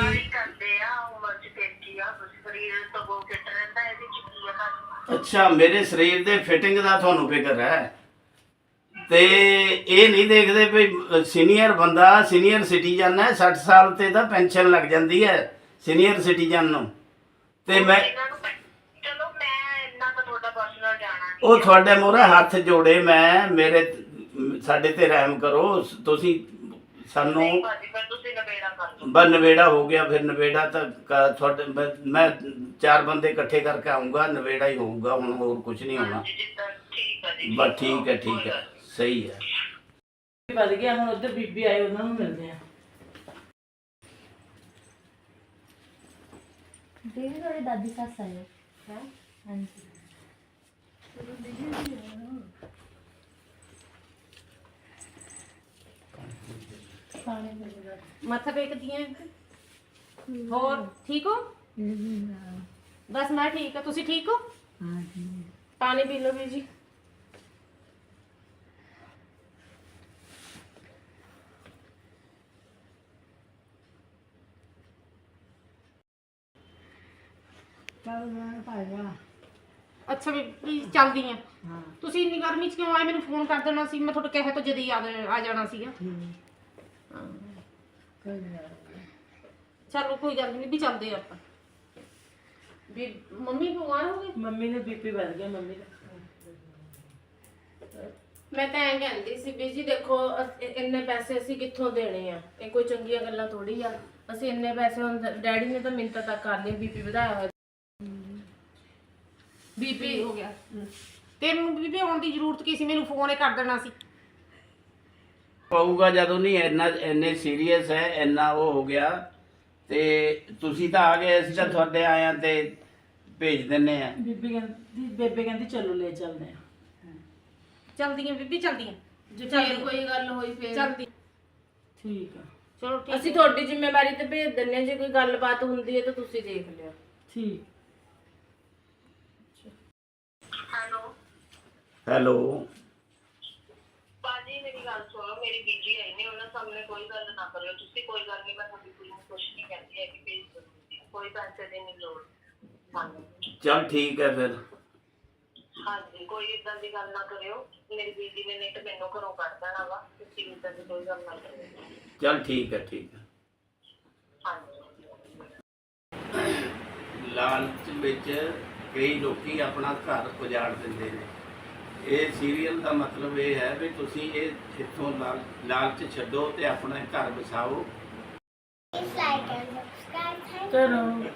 ਅੱਛਾ ਮੇਰੇ ਸਰੀਰ ਦੇ ਫਿਟਿੰਗ ਦਾ ਤੁਹਾਨੂੰ ਫਿਕਰ ਹੈ? ਤੇ ਇਹ ਨਹੀਂ ਦੇਖਦੇ ਵੀ ਸੀਨੀਅਰ ਬੰਦਾ ਸੀਨੀਅਰ ਸਿਟੀਜ਼ਨ ਹੈ 60 ਸਾਲ ਤੇ ਤਾਂ ਪੈਨਸ਼ਨ ਲੱਗ ਜਾਂਦੀ ਹੈ ਸੀਨੀਅਰ ਸਿਟੀਜ਼ਨ ਨੂੰ। ਤੇ ਮੈਂ ਇਹਨਾਂ ਨੂੰ ਪ- ਚਲੋ ਮੈਂ ਇੰਨਾ ਤਾਂ ਤੁਹਾਡਾ ਪਰਸਨਲ ਜਾਣਾ ਨਹੀਂ ਉਹ ਤੁਹਾਡੇ ਮੂਹਰੇ ਹੱਥ ਜੋੜੇ ਮੈਂ ਮੇਰੇ ਸਾਡੇ ਤੇ ਰਹਿਮ ਕਰੋ ਤੁਸੀਂ ਸਾਨੂੰ ਨਹੀਂ ਭਾਜੀ ਫਿਰ ਤੁਸੀਂ ਨਵੇੜਾ ਕਰ ਲਓ। ਬਸ ਨਵੇੜਾ ਹੋ ਗਿਆ ਫਿਰ ਨਵੇੜਾ ਤਾਂ ਕ- ਤੁਹਾਡੇ ਮੈਂ- ਮੈਂ ਚਾਰ ਬੰਦੇ ਇਕੱਠੇ ਕਰਕੇ ਆਉਂਗਾ ਨਵੇੜਾ ਹੀ ਹੋਊਗਾ ਹੁਣ ਹੋਰ ਕੁਝ ਨਹੀਂ ਹੋਣਾ। ਹਾਂਜੀ ਜਿੱਦਾਂ ਠੀਕ ਆ ਜੀ ਬਸ ਠੀਕ ਹੈ ਠੀਕ ਹੈ। ਸਹੀ ਹੈ ਵੱਧ ਗਿਆ ਹੁਣ ਉਧਰ ਬੀਬੀ ਆਏ ਉਹਨਾਂ ਨੂੰ ਮਿਲਦੇ ਆ ਦੀਦੀ ਤੁਹਾਡੇ ਦਾਦੀ ਸੱਸ ਆਏ ਹੈ ਹਾਂਜੀ ਮੱਥਾ ਟੇਕਦੀਆਂ ਹੋਰ ਠੀਕ ਹੋ ਬਸ ਮੈਂ ਠੀਕ ਆ ਤੁਸੀਂ ਠੀਕ ਹੋ ਪਾਣੀ ਪੀ ਲਓ ਵੀ ਜੀ ਅੱਛਾ ਵੀ ਪਲੀਜ਼ ਚੱਲਦੀ ਆ। ਤੁਸੀਂ ਇੰਨੀ ਗਰਮੀ ਚ ਕਿਉਂ ਆਏ? ਮੈਨੂੰ ਫੋਨ ਕਰ ਦੇਣਾ ਸੀ। ਮੈਂ ਤੁਹਾਡੇ ਕਹੇ ਤੋਂ ਜਦੀ ਆ ਆ ਜਾਣਾ ਸੀਗਾ। ਹਾਂ। ਚਲੋ ਕੋਈ ਗੱਲ ਨਹੀਂ ਵੀ ਚੱਲਦੇ ਆ ਆਪਾਂ। ਵੀ ਮੰਮੀ ਬਿਮਾਰ ਹੋ ਗਈ ਮੰਮੀ ਨੇ ਬੀਪੀ ਵੱਧ ਗਿਆ ਮੰਮੀ ਦਾ। ਮੈਂ ਤਾਂ ਐਂ ਕਹਿੰਦੀ ਸੀ ਵੀ ਜੀ ਦੇਖੋ ਅਸ- ਇ- ਇੰਨੇ ਪੈਸੇ ਅਸੀਂ ਕਿੱਥੋਂ ਦੇਣੇ ਆ? ਇਹ ਕੋਈ ਚੰਗੀਆਂ ਗੱਲਾਂ ਥੋੜੀ ਆ। ਅਸੀਂ ਇੰਨੇ ਪੈਸੇ ਹੁਣ ਡੈਡੀ ਨੇ ਤਾਂ ਮਿੰਤਾ ਤੱਕ ਕਰ ਲਈ ਬੀਪੀ ਵਧਾਇਆ ਹੋਇਆ ਬੀਪੀ ਹੋ। ਗਿਆ। ਤੈਨੂੰ ਬੀਬੀ ਆਉਣ ਦੀ ਜ਼ਰੂਰਤ ਕੀ ਸੀ? ਮੈਨੂੰ ਫੋਨ ਹੀ ਕਰ ਦੇਣਾ ਸੀ। ਪਊਗਾ ਜਦੋਂ ਨਹੀਂ ਇੰਨਾ ਇੰਨੇ ਸੀਰੀਅਸ ਹੈ ਇੰਨਾ ਉਹ ਹੋ ਗਿਆ। ਤੇ ਤੁਸੀਂ ਤਾਂ ਆ ਗਏ ਅਸੀਂ ਤਾਂ ਤੁਹਾਡੇ ਆਇਆਂ ਤੇ ਭੇਜ ਦਿੰਨੇ ਆ ਬੀਬੀ ਕਹਿੰਦੀ ਬੇਬੇ ਕਹਿੰਦੀ ਚਲੋ ਲੈ ਚੱਲਦੇ ਆ ਚਲਦੀਆਂ ਬੀਬੀ ਚਲਦੀਆਂ। ਜੇ ਫੇਰ ਕੋਈ ਗੱਲ ਹੋਈ ਫੇਰ। ਚਲਦੀ। ਠੀਕ ਆ। ਚਲੋ ਠੀਕ ਅਸੀਂ ਤੁਹਾਡੀ ਜ਼ਿੰਮੇਵਾਰੀ ਤੇ ਭੇਜ ਦਿੰਨੇ ਆ ਜੇ ਕੋਈ ਗੱਲਬਾਤ ਹੁੰਦੀ ਹੈ ਤਾਂ ਤੁਸੀਂ ਦੇਖ ਲਿਓ। ਠੀਕ ਹੈਲੋ ਹੈਲੋ। ਬਾਜੀ ਮੇਰੀ ਗੱਲ ਸੁਣੋ ਮੇਰੀ ਬੀਜੀ ਆਈ ਨੇ ਉਹਨਾਂ ਸਾਹਮਣੇ ਕੋਈ ਗੱਲ ਨਾ ਕਰਿਓ। ਤੁਸੀਂ ਕੋਈ ਗੱਲ ਨਹੀਂ ਮੈਂ ਤੁਹਾਡੀ ਕੁੜੀ ਨੂੰ ਕੁਛ ਨਹੀਂ ਕਹਿੰਦੀ ਹੈ ਕਿ ਭੇਜ ਦਿਓ ਤੁਸੀਂ। ਕੋਈ ਪੈਸੇ ਦੀ ਨਹੀਂ ਲੋੜ। ਹਾਂਜੀ ਚਲ ਠੀਕ ਹੈ ਫਿਰ। ਹਾਂਜੀ ਕੋਈ ਇਦਾਂ ਦੀ ਗੱਲ ਨਾ ਕਰਿਓ। ਮੇਰੀ ਬੀਜੀ ਨੇ ਨਹੀਂ ਤੇ ਮੈਨੂੰ ਘਰੋਂ ਕੱਢ ਦੇਣਾ ਵਾ ਤੁਸੀਂ ਇਦਾਂ ਦੀ ਕੋਈ ਗੱਲ ਨਾ ਕਰਿਓ। ਚਲ ਠੀਕ ਹੈ ਠੀਕ ਹੈ। ਹਾਂਜੀ। ਲਾਲਚ ਵਿੱਚ ਕਈ ਲੋਕੀ ਆਪਣਾ ਘਰ ਉਜਾੜ ਦਿੰਦੇ ਨੇ। ਇਹ ਸੀਰੀਅਲ ਦਾ ਮਤਲਬ ਇਹ ਹੈ ਵੀ ਤੁਸੀਂ ਇਹ ਇੱਥੋਂ ਲਾਲ- ਲਾਲਚ ਛੱਡੋ ਤੇ ਆਪਣਾ ਘਰ ਵਸਾਓ Please like and subscribe. Thank you. ਚਲੋ